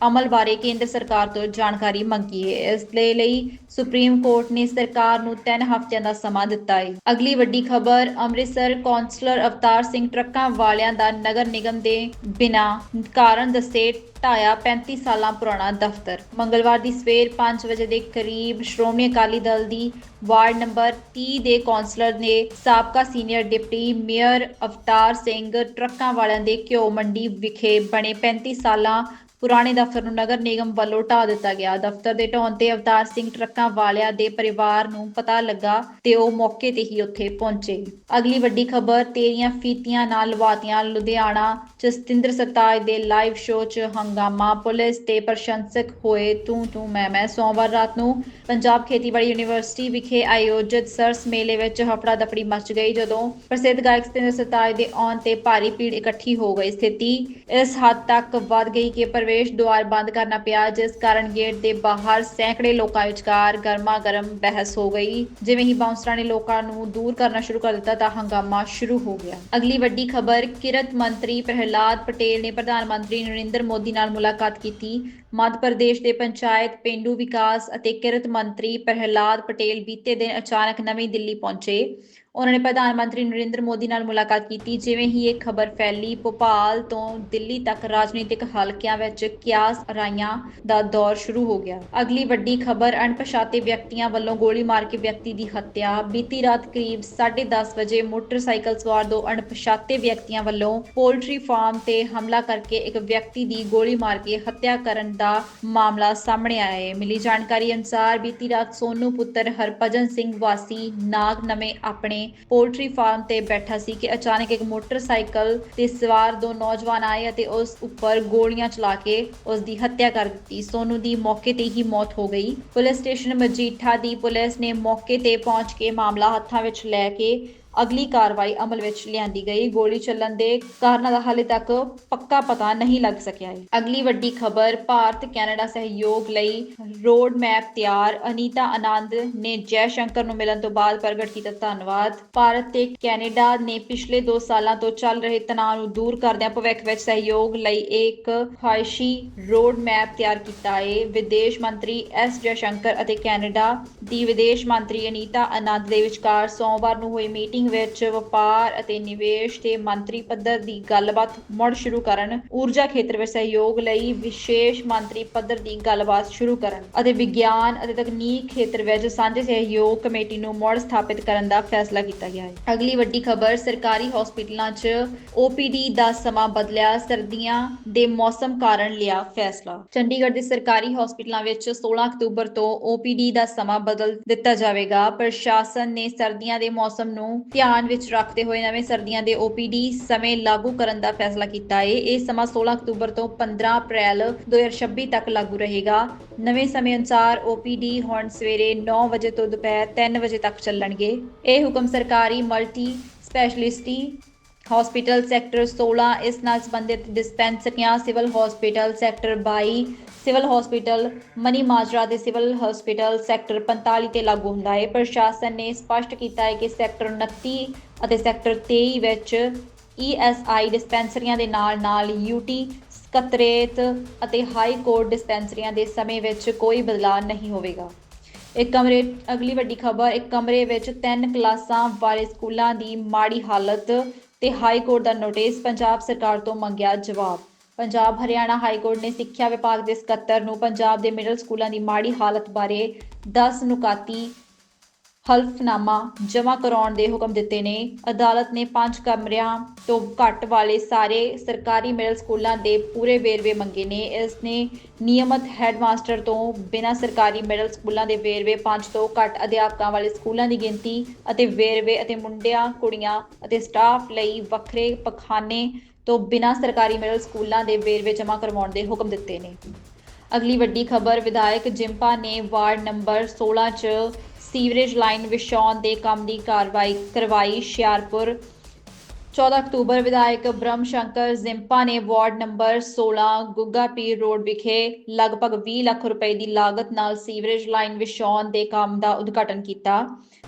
ਅਮਲ ਬਾਰੇ ਕੇਂਦਰ ਸਰਕਾਰ ਤੋਂ ਜਾਣਕਾਰੀ ਮੰਗੀ ਹੈ। ਇਸ ਦੇ ਲਈ ਸੁਪਰੀਮ ਕੋਰਟ ਨੇ ਸਰਕਾਰ ਨੂੰ 3 ਹਫ਼ਤਿਆਂ ਦਾ ਸਮਾਂ ਦਿੱਤਾ ਹੈ। ਅਗਲੀ ਵੱਡੀ ਖਬਰ, ਅੰਮ੍ਰਿਤਸਰ ਕੌਂਸਲਰ ਅਵਤਾਰ ਸਿੰਘ ਟਰੱਕਾਂ ਵਾਲਿਆਂ ਦਾ ਨਗਰ ਨਿਗਮ ਦੇ ਬਿਨਾਂ ਕਾਰਨ ਦੱਸੇ ਢਾਇਆ 35 ਸਾਲਾਂ ਪੁਰਾਣਾ ਦਫ਼ਤਰ। ਮੰਗਲਵਾਰ ਦੀ ਸਵੇਰ 5 ਵਜੇ ਦੇ ਕਰੀਬ ਸ਼੍ਰੋਮਣੀ ਅਕਾਲੀ ਦਲ ਦੀ ਵਾਰਡ ਨੰਬਰ 30 ਦੇ ਕੌਂਸਲਰ ਨੇ ਸਾਬਕਾ senior deputy mayor Avtar Singh ਟਰੱਕਾਂ ਵਾਲਿਆਂ ਦੇ ਘਿਓ ਮੰਡੀ ਵਿਖੇ ਬਣੇ 35 ਸਾਲਾਂ ਪੁਰਾਣੇ ਦਫ਼ਤਰ ਨੂੰ ਨਗਰ ਨਿਗਮ ਵੱਲੋਂ ਢਾਹ ਦਿੱਤਾ ਗਿਆ। ਦਫ਼ਤਰ ਦੇ ਢਾਉਣ ਤੇ ਅਵਤਾਰ ਸਿੰਘ ਟਰੱਕਾਂ ਵਾਲਿਆਂ ਦੇ ਪਰਿਵਾਰ ਨੂੰ ਪਤਾ ਲੱਗਾ ਤੇ ਉਹ ਮੌਕੇ ਤੇ ਹੀ ਉੱਥੇ ਪਹੁੰਚੇ। ਅਗਲੀ ਵੱਡੀ ਖਬਰ, ਤੇਰੀਆਂ ਫੀਤੀਆਂ ਨਾਲ ਲਵਾਤੀਆਂ ਲੁਧਿਆਣਾ ਚ ਸਤਿੰਦਰ ਸਰਤਾਜ ਦੇ ਲਾਈਵ ਸ਼ੋਅ 'ਚ ਹੰਗਾਮਾ। ਪੁਲਿਸ ਤੇ ਪ੍ਰਸ਼ੰਸਕ ਹੋਏ ਤੂੰ ਤੂੰ, ਮੈਂ ਮੈਂ। ਸੋਮਵਾਰ ਰਾਤ ਨੂੰ ਪੰਜਾਬ ਖੇਤੀਬਾੜੀ ਯੂਨੀਵਰਸਿਟੀ ਵਿਖੇ ਆਯੋਜਿਤ ਸਰਸ ਮੇਲੇ ਵਿੱਚ ਹਫੜਾ ਦਫੜੀ ਮਚ ਗਈ, ਜਦੋਂ ਪ੍ਰਸਿੱਧ ਗਾਇਕ ਸਤਿੰਦਰ ਸਰਤਾਜ ਦੇ ਆਉਣ ਤੇ ਭਾਰੀ ਭੀੜ ਇਕੱਠੀ ਹੋ ਗਈ। ਸਥਿਤੀ ਇਸ ਹੱਦ ਤੱਕ ਵੱਧ ਗਈ ਕਿ ਪ੍ਰਵੇਸ਼ ਦੁਆਰ ਬੰਦ ਕਰਨਾ ਪਿਆ, ਜਿਸ ਕਾਰਨ ਗੇਟ ਦੇ ਬਾਹਰ ਸੈਂਕੜੇ ਲੋਕਾਂ ਵਿਚਕਾਰ ਗਰਮਾ ਗਰਮ ਬਹਿਸ ਹੋ ਗਈ। ਜਿਵੇਂ ਹੀ ਬਾਉਂਸਰਾਂ ਨੇ ਲੋਕਾਂ ਨੂੰ ਦੂਰ ਕਰਨਾ ਸ਼ੁਰੂ ਕਰ ਦਿੱਤਾ, ਤਾਂ ਹੰਗਾਮਾ ਸ਼ੁਰੂ ਹੋ ਗਿਆ। ਅਗਲੀ ਵੱਡੀ ਖਬਰ, ਕਿਰਤ ਮੰਤਰੀ ਪ੍ਰਹਿਲਾਦ ਪਟੇਲ ਨੇ ਪ੍ਰਧਾਨ ਮੰਤਰੀ ਨਰਿੰਦਰ ਮੋਦੀ ਨਾਲ ਮੁਲਾਕਾਤ ਕੀਤੀ। ਮੱਧ ਪ੍ਰਦੇਸ਼ ਦੇ ਪੰਚਾਇਤ, ਪਿੰਡੂ ਵਿਕਾਸ ਅਤੇ ਕਿਰਤ ਮੰਤਰੀ ਪ੍ਰਹਿਲਾਦ ਪਟੇਲ ਬੀਤੇ ਦਿਨ ਅਚਾਨਕ ਨਵੀਂ ਦਿੱਲੀ ਪਹੁੰਚੇ। ਉਹਨਾਂ ਨੇ ਪ੍ਰਧਾਨ ਮੰਤਰੀ ਨਰਿੰਦਰ ਮੋਦੀ ਨਾਲ ਮੁਲਾਕਾਤ ਕੀਤੀ, ਜਿਵੇਂ ਹੀ ਇਹ ਖਬਰ ਫੈਲੀ, ਭੋਪਾਲ ਤੋਂ ਦਿੱਲੀ ਤੱਕ ਰਾਜਨੀਤਿਕ ਹਲਕਿਆਂ ਵਿੱਚ ਕਿਆਸ ਰਾਈਆਂ ਦਾ ਦੌਰ ਸ਼ੁਰੂ ਹੋ ਗਿਆ। ਅਗਲੀ ਵੱਡੀ ਖਬਰ, ਅਣਪਛਾਤੇ ਵਿਅਕਤੀਆਂ ਵੱਲੋਂ ਗੋਲੀ ਮਾਰ ਕੇ ਵਿਅਕਤੀ ਦੀ ਹੱਤਿਆ। ਬੀਤੀ ਰਾਤ ਕਰੀਬ 10:30 ਵਜੇ ਮੋਟਰਸਾਈਕਲ ਸਵਾਰ ਦੋ ਅਣਪਛਾਤੇ ਵਿਅਕਤੀਆਂ ਵੱਲੋਂ ਪੋਲਟਰੀ ਫਾਰਮ ਤੇ ਹਮਲਾ ਕਰਕੇ ਇੱਕ ਵਿਅਕਤੀ ਦੀ ਗੋਲੀ ਮਾਰ ਕੇ ਹੱਤਿਆ ਕਰਨ ਦਾ ਮਾਮਲਾ ਸਾਹਮਣੇ ਆਇਆ ਹੈ। ਮਿਲੀ ਜਾਣਕਾਰੀ ਅਨੁਸਾਰ ਬੀਤੀ ਰਾਤ ਸੋਨੂ ਪੁੱਤਰ ਹਰਭਜਨ ਸਿੰਘ ਵਾਸੀ ਨਾਗ ਨਵੇਂ ਆਪਣੇ ਪੋਲਟਰੀ ਫਾਰਮ ਤੇ ਬੈਠਾ ਸੀ ਕਿ ਅਚਾਨਕ ਇੱਕ ਮੋਟਰਸਾਈਕਲ ਤੇ ਸਵਾਰ ਦੋ ਨੌਜਵਾਨ ਆਏ ਅਤੇ ਉਸ ਉੱਪਰ ਗੋਲੀਆਂ ਚਲਾ ਕੇ ਉਸ ਦੀ ਹੱਤਿਆ ਕਰ ਦਿੱਤੀ। ਸੋਨੂ ਦੀ ਮੌਕੇ ਤੇ ਹੀ ਮੌਤ ਹੋ ਗਈ। ਪੁਲਿਸ ਸਟੇਸ਼ਨ ਮਜੀਠਾ ਦੀ ਪੁਲਿਸ ਨੇ ਮੌਕੇ ਤੇ ਪਹੁੰਚ ਕੇ ਮਾਮਲਾ ਹੱਥਾਂ ਵਿੱਚ ਲੈ ਕੇ ਅਗਲੀ ਕਾਰਵਾਈ ਅਮਲ ਵਿੱਚ ਲਿਆਂਦੀ ਗਈ। ਗੋਲੀ ਚੱਲਣ ਦੇ ਕਾਰਨਾਂ ਦਾ ਹਾਲੇ ਤੱਕ ਪੱਕਾ ਪਤਾ ਨਹੀਂ ਲੱਗ ਸਕਿਆ ਹੈ। ਅਗਲੀ ਵੱਡੀ ਖਬਰ, ਭਾਰਤ, ਕੈਨੇਡਾ ਸਹਿਯੋਗ ਲਈ ਰੋਡ ਮੈਪ ਤਿਆਰ। ਅਨੀਤਾ ਆਨੰਦ ਨੇ ਜੈ ਸ਼ੰਕਰ ਨੂੰ ਮਿਲਣ ਤੋਂ ਬਾਅਦ ਪ੍ਰਗਟ ਕੀਤਾ ਧੰਨਵਾਦ। ਭਾਰਤ ਤੇ ਕੈਨੇਡਾ ਨੇ ਪਿਛਲੇ 2 ਸਾਲਾਂ ਤੋਂ ਚੱਲ ਰਹੇ ਤਣਾਅ ਨੂੰ ਦੂਰ ਕਰਦਿਆਂ ਭਵਿੱਖ ਵਿੱਚ ਸਹਿਯੋਗ ਲਈ ਇੱਕ ਖਾਇਸ਼ੀ ਰੋਡ ਮੈਪ ਤਿਆਰ ਕੀਤਾ ਹੈ। ਵਿਦੇਸ਼ ਮੰਤਰੀ ਐਸ ਜੈ ਸ਼ੰਕਰ ਅਤੇ ਕੈਨੇਡਾ ਦੀ ਵਿਦੇਸ਼ ਮੰਤਰੀ ਅਨੀਤਾ ਆਨੰਦ ਦੇ ਵਿਚਕਾਰ ਸੋਮਵਾਰ ਨੂੰ ਹੋਈ ਮੀਟਿੰਗ ਵਿੱਚ ਵਪਾਰ ਅਤੇ ਨਿਵੇਸ਼ ਤੇ ਮੰਤਰੀ ਪੱਧਰ ਦੀ ਗੱਲਬਾਤ ਮੁੜ ਸ਼ੁਰੂ ਕਰਨ, ਊਰਜਾ ਖੇਤਰ ਵਿੱਚ ਸਹਿਯੋਗ ਲਈ ਵਿਸ਼ੇਸ਼ ਮੰਤਰੀ ਪੱਧਰ ਦੀ ਗੱਲਬਾਤ ਸ਼ੁਰੂ ਕਰਨ ਅਤੇ ਵਿਗਿਆਨ ਅਤੇ ਤਕਨੀਕ ਖੇਤਰ ਵਿੱਚ ਸਾਂਝੇ ਸਹਿਯੋਗ ਕਮੇਟੀ ਨੂੰ ਮੁੜ ਸਥਾਪਿਤ ਕਰਨ ਦਾ ਫੈਸਲਾ ਕੀਤਾ ਗਿਆ ਹੈ। ਅਗਲੀ ਵੱਡੀ ਖਬਰ, ਸਰਕਾਰੀ ਹਸਪਤਾਲਾਂ 'ਚ OPD ਦਾ ਸਮਾਂ ਬਦਲਿਆ, ਸਰਦੀਆਂ ਦੇ ਮੌਸਮ ਕਾਰਨ ਲਿਆ ਫੈਸਲਾ। ਚੰਡੀਗੜ੍ਹ ਦੇ ਸਰਕਾਰੀ ਹਸਪਤਾਲਾਂ ਵਿੱਚ 16 ਅਕਤੂਬਰ ਤੋਂ OPD ਦਾ ਸਮਾਂ ਬਦਲ ਦਿੱਤਾ ਜਾਵੇਗਾ। ਪ੍ਰਸ਼ਾਸਨ ਨੇ ਸਰਦੀਆਂ ਦੇ ਮੌਸਮ ਨੂੰ ਧਿਆਨ ਵਿੱਚ ਰੱਖਦੇ ਹੋਏ ਨਵੇਂ ਸਰਦੀਆਂ ਦੇ OPD ਸਮੇਂ ਲਾਗੂ ਕਰਨ ਦਾ ਫੈਸਲਾ ਕੀਤਾ ਹੈ ਇਹ ਸਮਾਂ 16 ਅਕਤੂਬਰ ਤੋਂ 15 ਅਪ੍ਰੈਲ 2026 ਤੱਕ ਲਾਗੂ ਰਹੇਗਾ। ਨਵੇਂ ਸਮੇਂ ਅਨੁਸਾਰ OPD ਹੁਣ ਸਵੇਰੇ 9 ਵਜੇ ਤੋਂ ਦੁਪਹਿਰ 3 ਵਜੇ ਤੱਕ ਚੱਲਣਗੇ। ਇਹ ਹੁਕਮ ਸਰਕਾਰੀ ਮਲਟੀ ਸਪੈਸ਼ਲਿਸਟੀ ਹਸਪੀਟਲ ਸੈਕਟਰ 16 ਇਸ ਨਾਲ ਸੰਬੰਧਿਤ ਡਿਸਪੈਂਸਰੀਆਂ, civil hospital sector 22 civil hospital Mani Majra ਦੇ ਸਿਵਲ ਹਸਪੀਟਲ ਸੈਕਟਰ 45 ਤੇ ਲਾਗੂ ਹੁੰਦਾ ਹੈ। ਪ੍ਰਸ਼ਾਸਨ ਨੇ ਸਪਸ਼ਟ ਕੀਤਾ ਹੈ ਕਿ ਸੈਕਟਰ 29 ਅਤੇ ਸੈਕਟਰ 23 ਵਿੱਚ ESI ਡਿਸਪੈਂਸਰੀਆਂ ਦੇ ਨਾਲ-ਨਾਲ UT ਸਕੱਤਰੇਤ ਅਤੇ ਹਾਈ ਕੋਰਟ ਡਿਸਪੈਂਸਰੀਆਂ ਦੇ ਸਮੇਂ ਵਿੱਚ ਕੋਈ ਬਦਲਾਅ ਨਹੀਂ ਹੋਵੇਗਾ। ਇੱਕ ਕਮਰੇ, ਅਗਲੀ ਵੱਡੀ ਖਬਰ, ਇੱਕ ਕਮਰੇ ਵਿੱਚ ਤਿੰਨ ਕਲਾਸਾਂ ਵਾਲੇ ਸਕੂਲਾਂ ਦੀ ਮਾੜੀ ਹਾਲਤ ਤੇ ਹਾਈ ਕੋਰਟ ਦਾ ਨੋਟਿਸ ਪੰਜਾਬ ਸਰਕਾਰ ਤੋਂ ਮੰਗਿਆ ਜਵਾਬ। ਪੰਜਾਬ ਹਰਿਆਣਾ ਹਾਈ ਕੋਰਟ ਨੇ ਸਿੱਖਿਆ ਵਿਭਾਗ ਦੇ ਸਕੱਤਰ ਨੂੰ ਪੰਜਾਬ ਦੇ ਮਿਡਲ ਸਕੂਲਾਂ ਦੀ ਮਾੜੀ ਹਾਲਤ ਬਾਰੇ 10 ਨੁਕਾਤੀ ਹਲਫਨਾਮਾ ਜਮ੍ਹਾਂ ਕਰਾਉਣ ਦੇ ਹੁਕਮ ਦਿੱਤੇ ਨੇ। ਅਦਾਲਤ ਨੇ ਪੰਜ ਕਮਰਿਆਂ ਤੋਂ ਘੱਟ ਵਾਲੇ ਸਾਰੇ ਸਰਕਾਰੀ ਮਿਡਲ ਸਕੂਲਾਂ ਦੇ ਪੂਰੇ ਵੇਰਵੇ ਮੰਗੇ ਨੇ। ਇਸ ਨੇ ਨਿਯਮਤ ਹੈਡਮਾਸਟਰ ਤੋਂ ਬਿਨਾਂ ਸਰਕਾਰੀ ਮਿਡਲ ਸਕੂਲਾਂ ਦੇ ਵੇਰਵੇ ਪੰਜ ਤੋਂ ਘੱਟ ਅਧਿਆਪਕਾਂ ਵਾਲੇ ਸਕੂਲਾਂ ਦੀ ਗਿਣਤੀ ਅਤੇ ਵੇਰਵੇ ਅਤੇ ਮੁੰਡਿਆਂ, ਕੁੜੀਆਂ ਅਤੇ ਸਟਾਫ ਲਈ ਵੱਖਰੇ ਪਖਾਨੇ ਤੋਂ ਬਿਨਾਂ ਸਰਕਾਰੀ ਮਿਡਲ ਸਕੂਲਾਂ ਦੇ ਵੇਰਵੇ ਜਮ੍ਹਾਂ ਕਰਵਾਉਣ ਦੇ ਹੁਕਮ ਦਿੱਤੇ ਨੇ। ਅਗਲੀ ਵੱਡੀ ਖਬਰ, ਵਿਧਾਇਕ ਜਿੰਪਾ ਨੇ ਵਾਰਡ ਨੰਬਰ 16 ਚ ਸੀਵਰੇਜ ਲਾਈਨ ਵਿਛਾਉਣ ਦੇ ਕੰਮ ਦੀ ਕਾਰਵਾਈ ਕਰਵਾਈ ਹੁਸ਼ਿਆਰਪੁਰ। 14 ਅਕਤੂਬਰ ਵਿਧਾਇਕ ਬ੍ਰਹਮ ਸ਼ੰਕਰ ਜ਼ਿੰਪਾ ਨੇ ward number 16 Gugga Pir road ਵਿਖੇ ਲਗਭਗ 20 ਲੱਖ ਰੁਪਏ ਦੀ ਲਾਗਤ ਨਾਲ ਸੀਵਰੇਜ ਲਾਈਨ ਵਿਛਾਉਣ ਦੇ ਕੰਮ ਦਾ ਉਦਘਾਟਨ ਕੀਤਾ।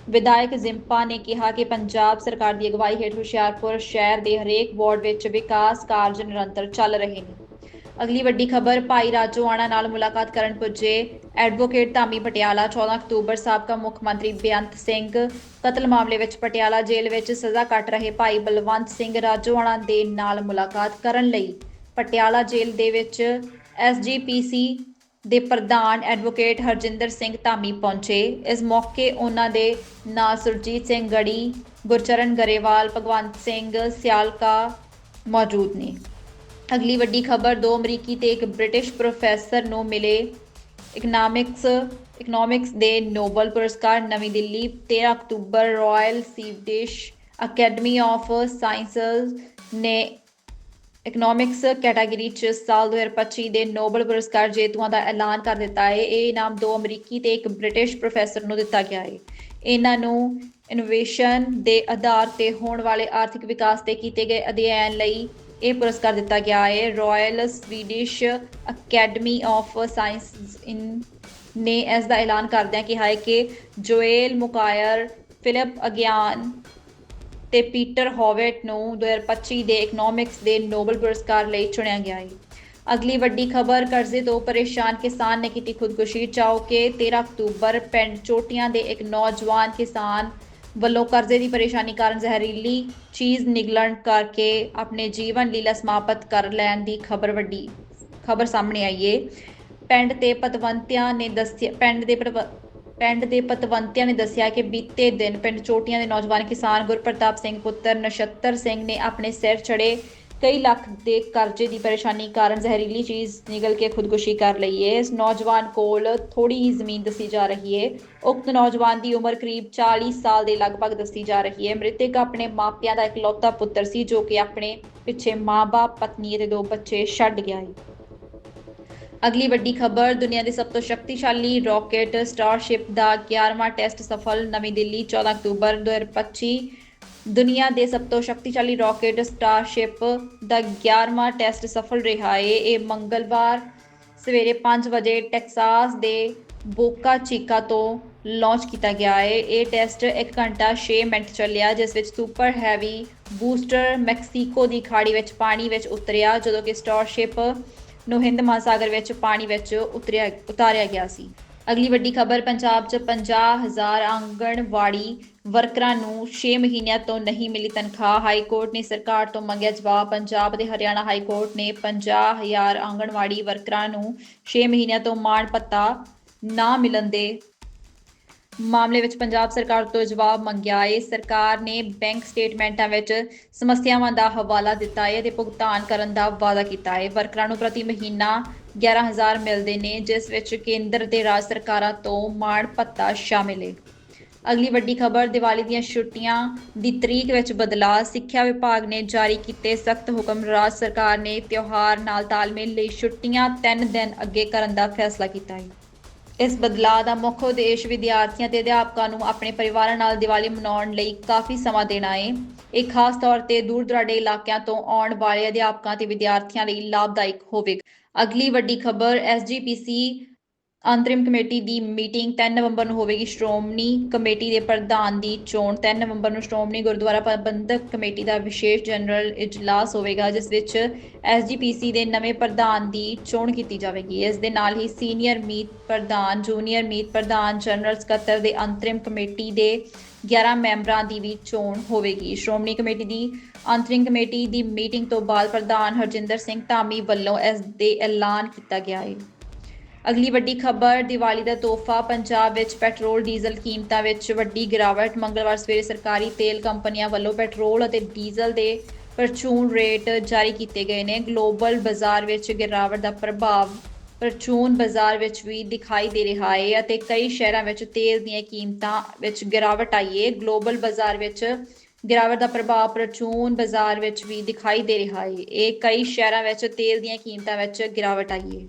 ਵਿਧਾਇਕ ਜ਼ਿੰਪਾ ਨੇ ਕਿਹਾ ਕਿ ਪੰਜਾਬ ਸਰਕਾਰ ਦੀ ਅਗਵਾਈ ਹੇਠ ਹੁਸ਼ਿਆਰਪੁਰ ਸ਼ਹਿਰ ਦੇ ਹਰੇਕ ਵਾਰਡ ਵਿੱਚ ਵਿਕਾਸ ਕਾਰਜ ਨਿਰੰਤਰ ਚੱਲ ਰਹੇ ਨੇ। ਅਗਲੀ ਵੱਡੀ ਖਬਰ, ਭਾਈ ਰਾਜੋਆਣਾ ਨਾਲ ਮੁਲਾਕਾਤ ਕਰਨ ਪੁੱਜੇ ਐਡਵੋਕੇਟ ਧਾਮੀ ਪਟਿਆਲਾ। 14 ਅਕਤੂਬਰ ਸਾਬਕਾ ਮੁੱਖ ਮੰਤਰੀ ਬੇਅੰਤ ਸਿੰਘ ਕਤਲ ਮਾਮਲੇ ਵਿੱਚ ਪਟਿਆਲਾ ਜੇਲ੍ਹ ਵਿੱਚ ਸਜ਼ਾ ਕੱਟ ਰਹੇ ਭਾਈ ਬਲਵੰਤ ਸਿੰਘ ਰਾਜੋਆਣਾ ਦੇ ਨਾਲ ਮੁਲਾਕਾਤ ਕਰਨ ਲਈ ਪਟਿਆਲਾ ਜੇਲ੍ਹ ਦੇ ਵਿੱਚ ਐਸਜੀਪੀਸੀ ਦੇ ਪ੍ਰਧਾਨ ਐਡਵੋਕੇਟ ਹਰਜਿੰਦਰ ਸਿੰਘ ਧਾਮੀ ਪਹੁੰਚੇ। ਇਸ ਮੌਕੇ ਉਹਨਾਂ ਦੇ ਨਾਲ ਸੁਰਜੀਤ ਸਿੰਘ ਗੜੀ, ਗੁਰਚਰਨ ਗਰੇਵਾਲ, ਭਗਵੰਤ ਸਿੰਘ ਸਿਆਲਕਾ ਮੌਜੂਦ ਨੇ। ਅਗਲੀ ਵੱਡੀ ਖਬਰ, ਦੋ ਅਮਰੀਕੀ ਤੇ ਇੱਕ ਬ੍ਰਿਟਿਸ਼ ਪ੍ਰੋਫੈਸਰ ਨੂੰ ਮਿਲੇ ਇਕਨੋਮਿਕਸ ਇਕਨੋਮਿਕਸ ਦੇ ਨੋਬਲ ਪੁਰਸਕਾਰ, ਨਵੀਂ Delhi 13 October Royal Swedish Academy of Sciences ਨੇ ਇਕਨੋਮਿਕਸ ਕੈਟਾਗਰੀ ਚ ਸਾਲ 2025 ਦੇ ਨੋਬਲ ਪੁਰਸਕਾਰ ਜੇਤੂਆਂ ਦਾ ਐਲਾਨ ਕਰ ਦਿੱਤਾ ਹੈ। ਇਹ ਇਨਾਮ ਦੋ ਅਮਰੀਕੀ ਤੇ ਇੱਕ ਬ੍ਰਿਟਿਸ਼ ਪ੍ਰੋਫੈਸਰ ਨੂੰ ਦਿੱਤਾ ਗਿਆ ਹੈ। ਇਹਨਾਂ ਨੂੰ ਇਨੋਵੇਸ਼ਨ ਦੇ ਆਧਾਰ ਤੇ ਹੋਣ ਵਾਲੇ ਆਰਥਿਕ ਵਿਕਾਸ ਤੇ ਕੀਤੇ ਗਏ ਅਧਿਐਨ ਲਈ ਇਹ ਪੁਰਸਕਾਰ ਦਿੱਤਾ ਗਿਆ ਹੈ। Royal Swedish academy of sciences ਨੇ ਇਸ ਦਾ ਐਲਾਨ ਕਰਦਿਆਂ ਕਿਹਾ ਹੈ ਕਿ ਜੋਏਲ ਮੁਕਾਇਰ ਫਿਲਿਪ ਅਗਿਆਨ ਤੇ ਪੀਟਰ ਹੋਵਿਟ ਨੂੰ 2025 ਦੇ ਇਕਨੋਮਿਕਸ ਦੇ ਨੋਬਲ ਪੁਰਸਕਾਰ ਲਈ ਚੁਣਿਆ ਗਿਆ ਹੈ ਅਗਲੀ ਵੱਡੀ ਖਬਰ ਕਰਜ਼ੇ ਤੋਂ ਪਰੇਸ਼ਾਨ ਕਿਸਾਨ ਨੇ ਕੀਤੀ ਖੁਦਕੁਸ਼ੀ ਚਾਹੋ ਕਿ 13 ਅਕਤੂਬਰ ਪਿੰਡ ਚੋਟੀਆਂ ਦੇ ਇੱਕ ਨੌਜਵਾਨ ਕਿਸਾਨ ਵੱਲੋਂ ਕਰਜ਼ੇ ਦੀ ਪਰੇਸ਼ਾਨੀ ਕਾਰਨ ਜ਼ਹਿਰੀਲੀ ਚੀਜ਼ ਨਿਗਲਣ ਕਰਕੇ ਆਪਣੇ ਜੀਵਨ ਲੀਲਾ ਸਮਾਪਤ ਕਰ ਲੈਣ ਦੀ ਖਬਰ ਵੱਡੀ, ਖਬਰ ਸਾਹਮਣੇ ਆਈ ਏ। ਪਿੰਡ ਤੇ ਪਤਵੰਤਿਆਂ ਨੇ ਦੱਸਿਆ, ਪਿੰਡ ਦੇ ਪਿੰਡ ਦੇ ਪਤਵੰਤਿਆਂ ਨੇ ਦੱਸਿਆ ਕਿ ਬੀਤੇ ਦਿਨ ਪਿੰਡ ਚੋਟੀਆਂ ਦੇ ਨੌਜਵਾਨ ਕਿਸਾਨ ਗੁਰਪ੍ਰਤਾਪ ਸਿੰਘ, ਪੁੱਤਰ ਨਛੱਤਰ ਸਿੰਘ ਨੇ ਆਪਣੇ ਸਿਰ ਚੜੇ ਕਈ ਲੱਖ ਦੇ ਕਰਜ਼ੇ ਦੀ ਪਰੇਸ਼ਾਨੀ ਕਾਰਨ ਜ਼ਹਿਰੀਲੀ ਚੀਜ਼ ਨਿਗਲ ਕੇ ਖੁਦਕੁਸ਼ੀ ਕਰ ਲਈ ਹੈ ਇਸ ਨੌਜਵਾਨ ਕੋਲ ਥੋੜੀ ਹੀ ਜ਼ਮੀਨ ਦੱਸੀ ਜਾ ਰਹੀ ਹੈ ਉਕਤ ਨੌਜਵਾਨ ਦੀ ਉਮਰ ਕਰੀਬ 40 ਸਾਲ ਦੇ ਲਗਭਗ ਦੱਸੀ ਜਾ ਰਹੀ ਹੈ ਮ੍ਰਿਤਕ ਆਪਣੇ ਮਾਪਿਆਂ ਦਾ ਇਕਲੌਤਾ ਪੁੱਤਰ ਸੀ ਜੋ ਕਿ ਆਪਣੇ ਪਿੱਛੇ ਮਾਂ-ਬਾਪ, ਪਤਨੀ ਅਤੇ ਦੋ ਬੱਚੇ ਛੱਡ ਗਿਆ ਹੈ ਅਗਲੀ ਵੱਡੀ ਖਬਰ, ਦੁਨੀਆ ਦੇ ਸਭ ਤੋਂ ਸ਼ਕਤੀਸ਼ਾਲੀ ਰਾਕੇਟ ਸਟਾਰਸ਼ਿਪ ਦਾ 11ਵਾਂ ਟੈਸਟ ਸਫਲ, ਨਵੀਂ ਦਿੱਲੀ 14 ਅਕਤੂਬਰ 2025 ਦੁਨੀਆ ਦੇ ਸਭ ਤੋਂ ਸ਼ਕਤੀਸ਼ਾਲੀ ਰਾਕੇਟ ਸਟਾਰਸ਼ਿਪ ਦਾ 11ਵਾਂ ਟੈਸਟ ਸਫਲ ਰਿਹਾ ਹੈ ਇਹ ਮੰਗਲਵਾਰ ਸਵੇਰੇ 5 ਵਜੇ ਟੈਕਸਾਸ ਦੇ ਬੋਕਾ ਚੀਕਾ ਤੋਂ ਲਾਂਚ ਕੀਤਾ ਗਿਆ ਹੈ ਇਹ ਟੈਸਟ 1 ਘੰਟਾ 6 ਮਿੰਟ ਚੱਲਿਆ, ਜਿਸ ਵਿੱਚ ਸੁਪਰ ਹੈਵੀ ਬੂਸਟਰ ਮੈਕਸੀਕੋ ਦੀ ਖਾੜੀ ਵਿੱਚ ਪਾਣੀ ਵਿੱਚ ਉਤਰਿਆ, ਜਦੋਂ ਕਿ ਸਟਾਰਸ਼ਿਪ ਨੂੰ ਹਿੰਦ ਮਹਾਸਾਗਰ ਵਿੱਚ ਪਾਣੀ ਵਿੱਚ ਉਤਰਿਆ, ਉਤਾਰਿਆ ਗਿਆ ਸੀ। ਅਗਲੀ ਵੱਡੀ ਖਬਰ, ਪੰਜਾਬ 'ਚ 50000 ਆਂਗਣਵਾੜੀ ਵਰਕਰਾਂ ਨੂੰ 6 ਮਹੀਨਿਆਂ ਤੋਂ ਨਹੀਂ ਮਿਲੀ ਤਨਖਾਹ। ਹਾਈ ਕੋਰਟ ਨੇ ਸਰਕਾਰ ਤੋਂ ਮੰਗਿਆ ਜਵਾਬ। ਪੰਜਾਬ ਦੇ ਹਰਿਆਣਾ ਹਾਈ ਕੋਰਟ ਨੇ 50000 ਆਂਗਣਵਾੜੀ ਵਰਕਰਾਂ ਨੂੰ 6 ਮਹੀਨਿਆਂ ਤੋਂ ਮਾਣ ਭੱਤਾ ਨਾ ਮਿਲਣ ਦੇ ਮਾਮਲੇ ਵਿੱਚ ਪੰਜਾਬ ਸਰਕਾਰ ਤੋਂ ਜਵਾਬ ਮੰਗਿਆ ਹੈ। ਸਰਕਾਰ ਨੇ ਬੈਂਕ ਸਟੇਟਮੈਂਟਾਂ ਵਿੱਚ ਸਮੱਸਿਆਵਾਂ ਦਾ ਹਵਾਲਾ ਦਿੱਤਾ ਹੈ ਤੇ ਭੁਗਤਾਨ ਕਰਨ ਦਾ ਵਾਅਦਾ ਕੀਤਾ ਹੈ। ਵਰਕਰਾਂ ਨੂੰ ਪ੍ਰਤੀ ਮਹੀਨਾ 11000 ਮਿਲਦੇ ਨੇ, ਜਿਸ ਵਿੱਚ ਕੇਂਦਰ ਤੇ ਰਾਜ ਸਰਕਾਰਾਂ ਤੋਂ ਮਾਣ ਭੱਤਾ ਸ਼ਾਮਿਲ ਹੈ। ਅਗਲੀ ਵੱਡੀ ਖਬਰ, ਦੀਵਾਲੀ ਦੀਆਂ ਛੁੱਟੀਆਂ ਦੀ ਤਰੀਕ ਵਿੱਚ ਬਦਲਾਅ। ਸਿੱਖਿਆ ਵਿਭਾਗ ਨੇ ਜਾਰੀ ਕੀਤੇ ਸਖਤ ਹੁਕਮ। ਰਾਜ ਸਰਕਾਰ ਨੇ ਤਿਉਹਾਰ ਨਾਲ ਤਾਲਮੇਲ ਲਈ ਛੁੱਟੀਆਂ 3 ਦਿਨ ਅੱਗੇ ਕਰਨ ਦਾ ਫੈਸਲਾ ਕੀਤਾ ਹੈ। ਇਸ ਬਦਲਾਅ ਦਾ ਮੁੱਖ ਉਦੇਸ਼ ਵਿਦਿਆਰਥੀਆਂ ਤੇ ਅਧਿਆਪਕਾਂ ਨੂੰ ਆਪਣੇ ਪਰਿਵਾਰਾਂ ਨਾਲ ਦੀਵਾਲੀ ਮਨਾਉਣ ਲਈ ਕਾਫੀ ਸਮਾਂ ਦੇਣਾ ਹੈ ਇਹ ਖਾਸ ਤੌਰ ਤੇ ਦੂਰ ਦੁਰਾਡੇ ਇਲਾਕਿਆਂ ਤੋਂ ਆਉਣ ਵਾਲੇ ਅਧਿਆਪਕਾਂ ਤੇ ਵਿਦਿਆਰਥੀਆਂ ਲਈ ਲਾਭਦਾਇਕ ਹੋਵੇਗਾ। ਅਗਲੀ ਵੱਡੀ ਖਬਰ ਐਸਜੀਪੀਸੀ ਅੰਤਰਿਮ ਕਮੇਟੀ ਦੀ ਮੀਟਿੰਗ 3 ਨਵੰਬਰ ਨੂੰ ਹੋਵੇਗੀ। ਸ਼੍ਰੋਮਣੀ ਕਮੇਟੀ ਦੇ ਪ੍ਰਧਾਨ ਦੀ ਚੋਣ 3 ਨਵੰਬਰ ਨੂੰ ਸ਼੍ਰੋਮਣੀ ਗੁਰਦੁਆਰਾ ਪ੍ਰਬੰਧਕ ਕਮੇਟੀ ਦਾ ਵਿਸ਼ੇਸ਼ ਜਨਰਲ ਇਜਲਾਸ ਹੋਵੇਗਾ, ਜਿਸ ਵਿੱਚ ਐਸਜੀਪੀਸੀ ਦੇ ਨਵੇਂ ਪ੍ਰਧਾਨ ਦੀ ਚੋਣ ਕੀਤੀ ਜਾਵੇਗੀ। ਇਸ ਦੇ ਨਾਲ ਹੀ ਸੀਨੀਅਰ ਮੀਤ ਪ੍ਰਧਾਨ, ਜੂਨੀਅਰ ਮੀਤ ਪ੍ਰਧਾਨ, ਜਨਰਲ ਸਕੱਤਰ ਦੇ ਅੰਤਰਿਮ ਕਮੇਟੀ ਦੇ 11 ਮੈਂਬਰਾਂ ਦੀ ਵੀ ਚੋਣ ਹੋਵੇਗੀ। ਸ਼੍ਰੋਮਣੀ ਕਮੇਟੀ ਦੀ ਅੰਤਰਿਮ ਕਮੇਟੀ ਦੀ ਮੀਟਿੰਗ ਤੋਂ ਬਾਅਦ ਪ੍ਰਧਾਨ ਹਰਜਿੰਦਰ ਸਿੰਘ ਧਾਮੀ ਵੱਲੋਂ ਇਸ ਦੇ ਐਲਾਨ ਕੀਤਾ ਗਿਆ ਹੈ। ਅਗਲੀ ਵੱਡੀ ਖਬਰ, ਦੀਵਾਲੀ ਦਾ ਤੋਹਫਾ, ਪੰਜਾਬ ਵਿੱਚ ਪੈਟਰੋਲ, ਡੀਜ਼ਲ ਕੀਮਤਾਂ ਵਿੱਚ ਵੱਡੀ ਗਿਰਾਵਟ, ਮੰਗਲਵਾਰ ਸਵੇਰੇ ਸਰਕਾਰੀ ਤੇਲ ਕੰਪਨੀਆਂ ਵੱਲੋਂ ਪੈਟਰੋਲ ਅਤੇ ਡੀਜ਼ਲ ਦੇ ਪਰਚੂਨ ਰੇਟ ਜਾਰੀ ਕੀਤੇ ਗਏ ਨੇ। ਗਲੋਬਲ ਬਾਜ਼ਾਰ ਵਿੱਚ ਗਿਰਾਵਟ ਦਾ ਪ੍ਰਭਾਵ ਪਰਚੂਨ ਬਾਜ਼ਾਰ ਵਿੱਚ ਵੀ ਦਿਖਾਈ ਦੇ ਰਿਹਾ ਹੈ ਅਤੇ ਕਈ ਸ਼ਹਿਰਾਂ ਵਿੱਚ ਤੇਲ ਦੀਆਂ ਕੀਮਤਾਂ ਵਿੱਚ ਗਿਰਾਵਟ ਆਈ ਹੈ ਗਲੋਬਲ ਬਾਜ਼ਾਰ ਵਿੱਚ ਗਿਰਾਵਟ ਦਾ ਪ੍ਰਭਾਵ ਪਰਚੂਨ ਬਾਜ਼ਾਰ ਵਿੱਚ ਵੀ ਦਿਖਾਈ ਦੇ ਰਿਹਾ ਹੈ ਇਹ ਕਈ ਸ਼ਹਿਰਾਂ ਵਿੱਚ ਤੇਲ ਦੀਆਂ ਕੀਮਤਾਂ ਵਿੱਚ ਗਿਰਾਵਟ ਆਈ ਹੈ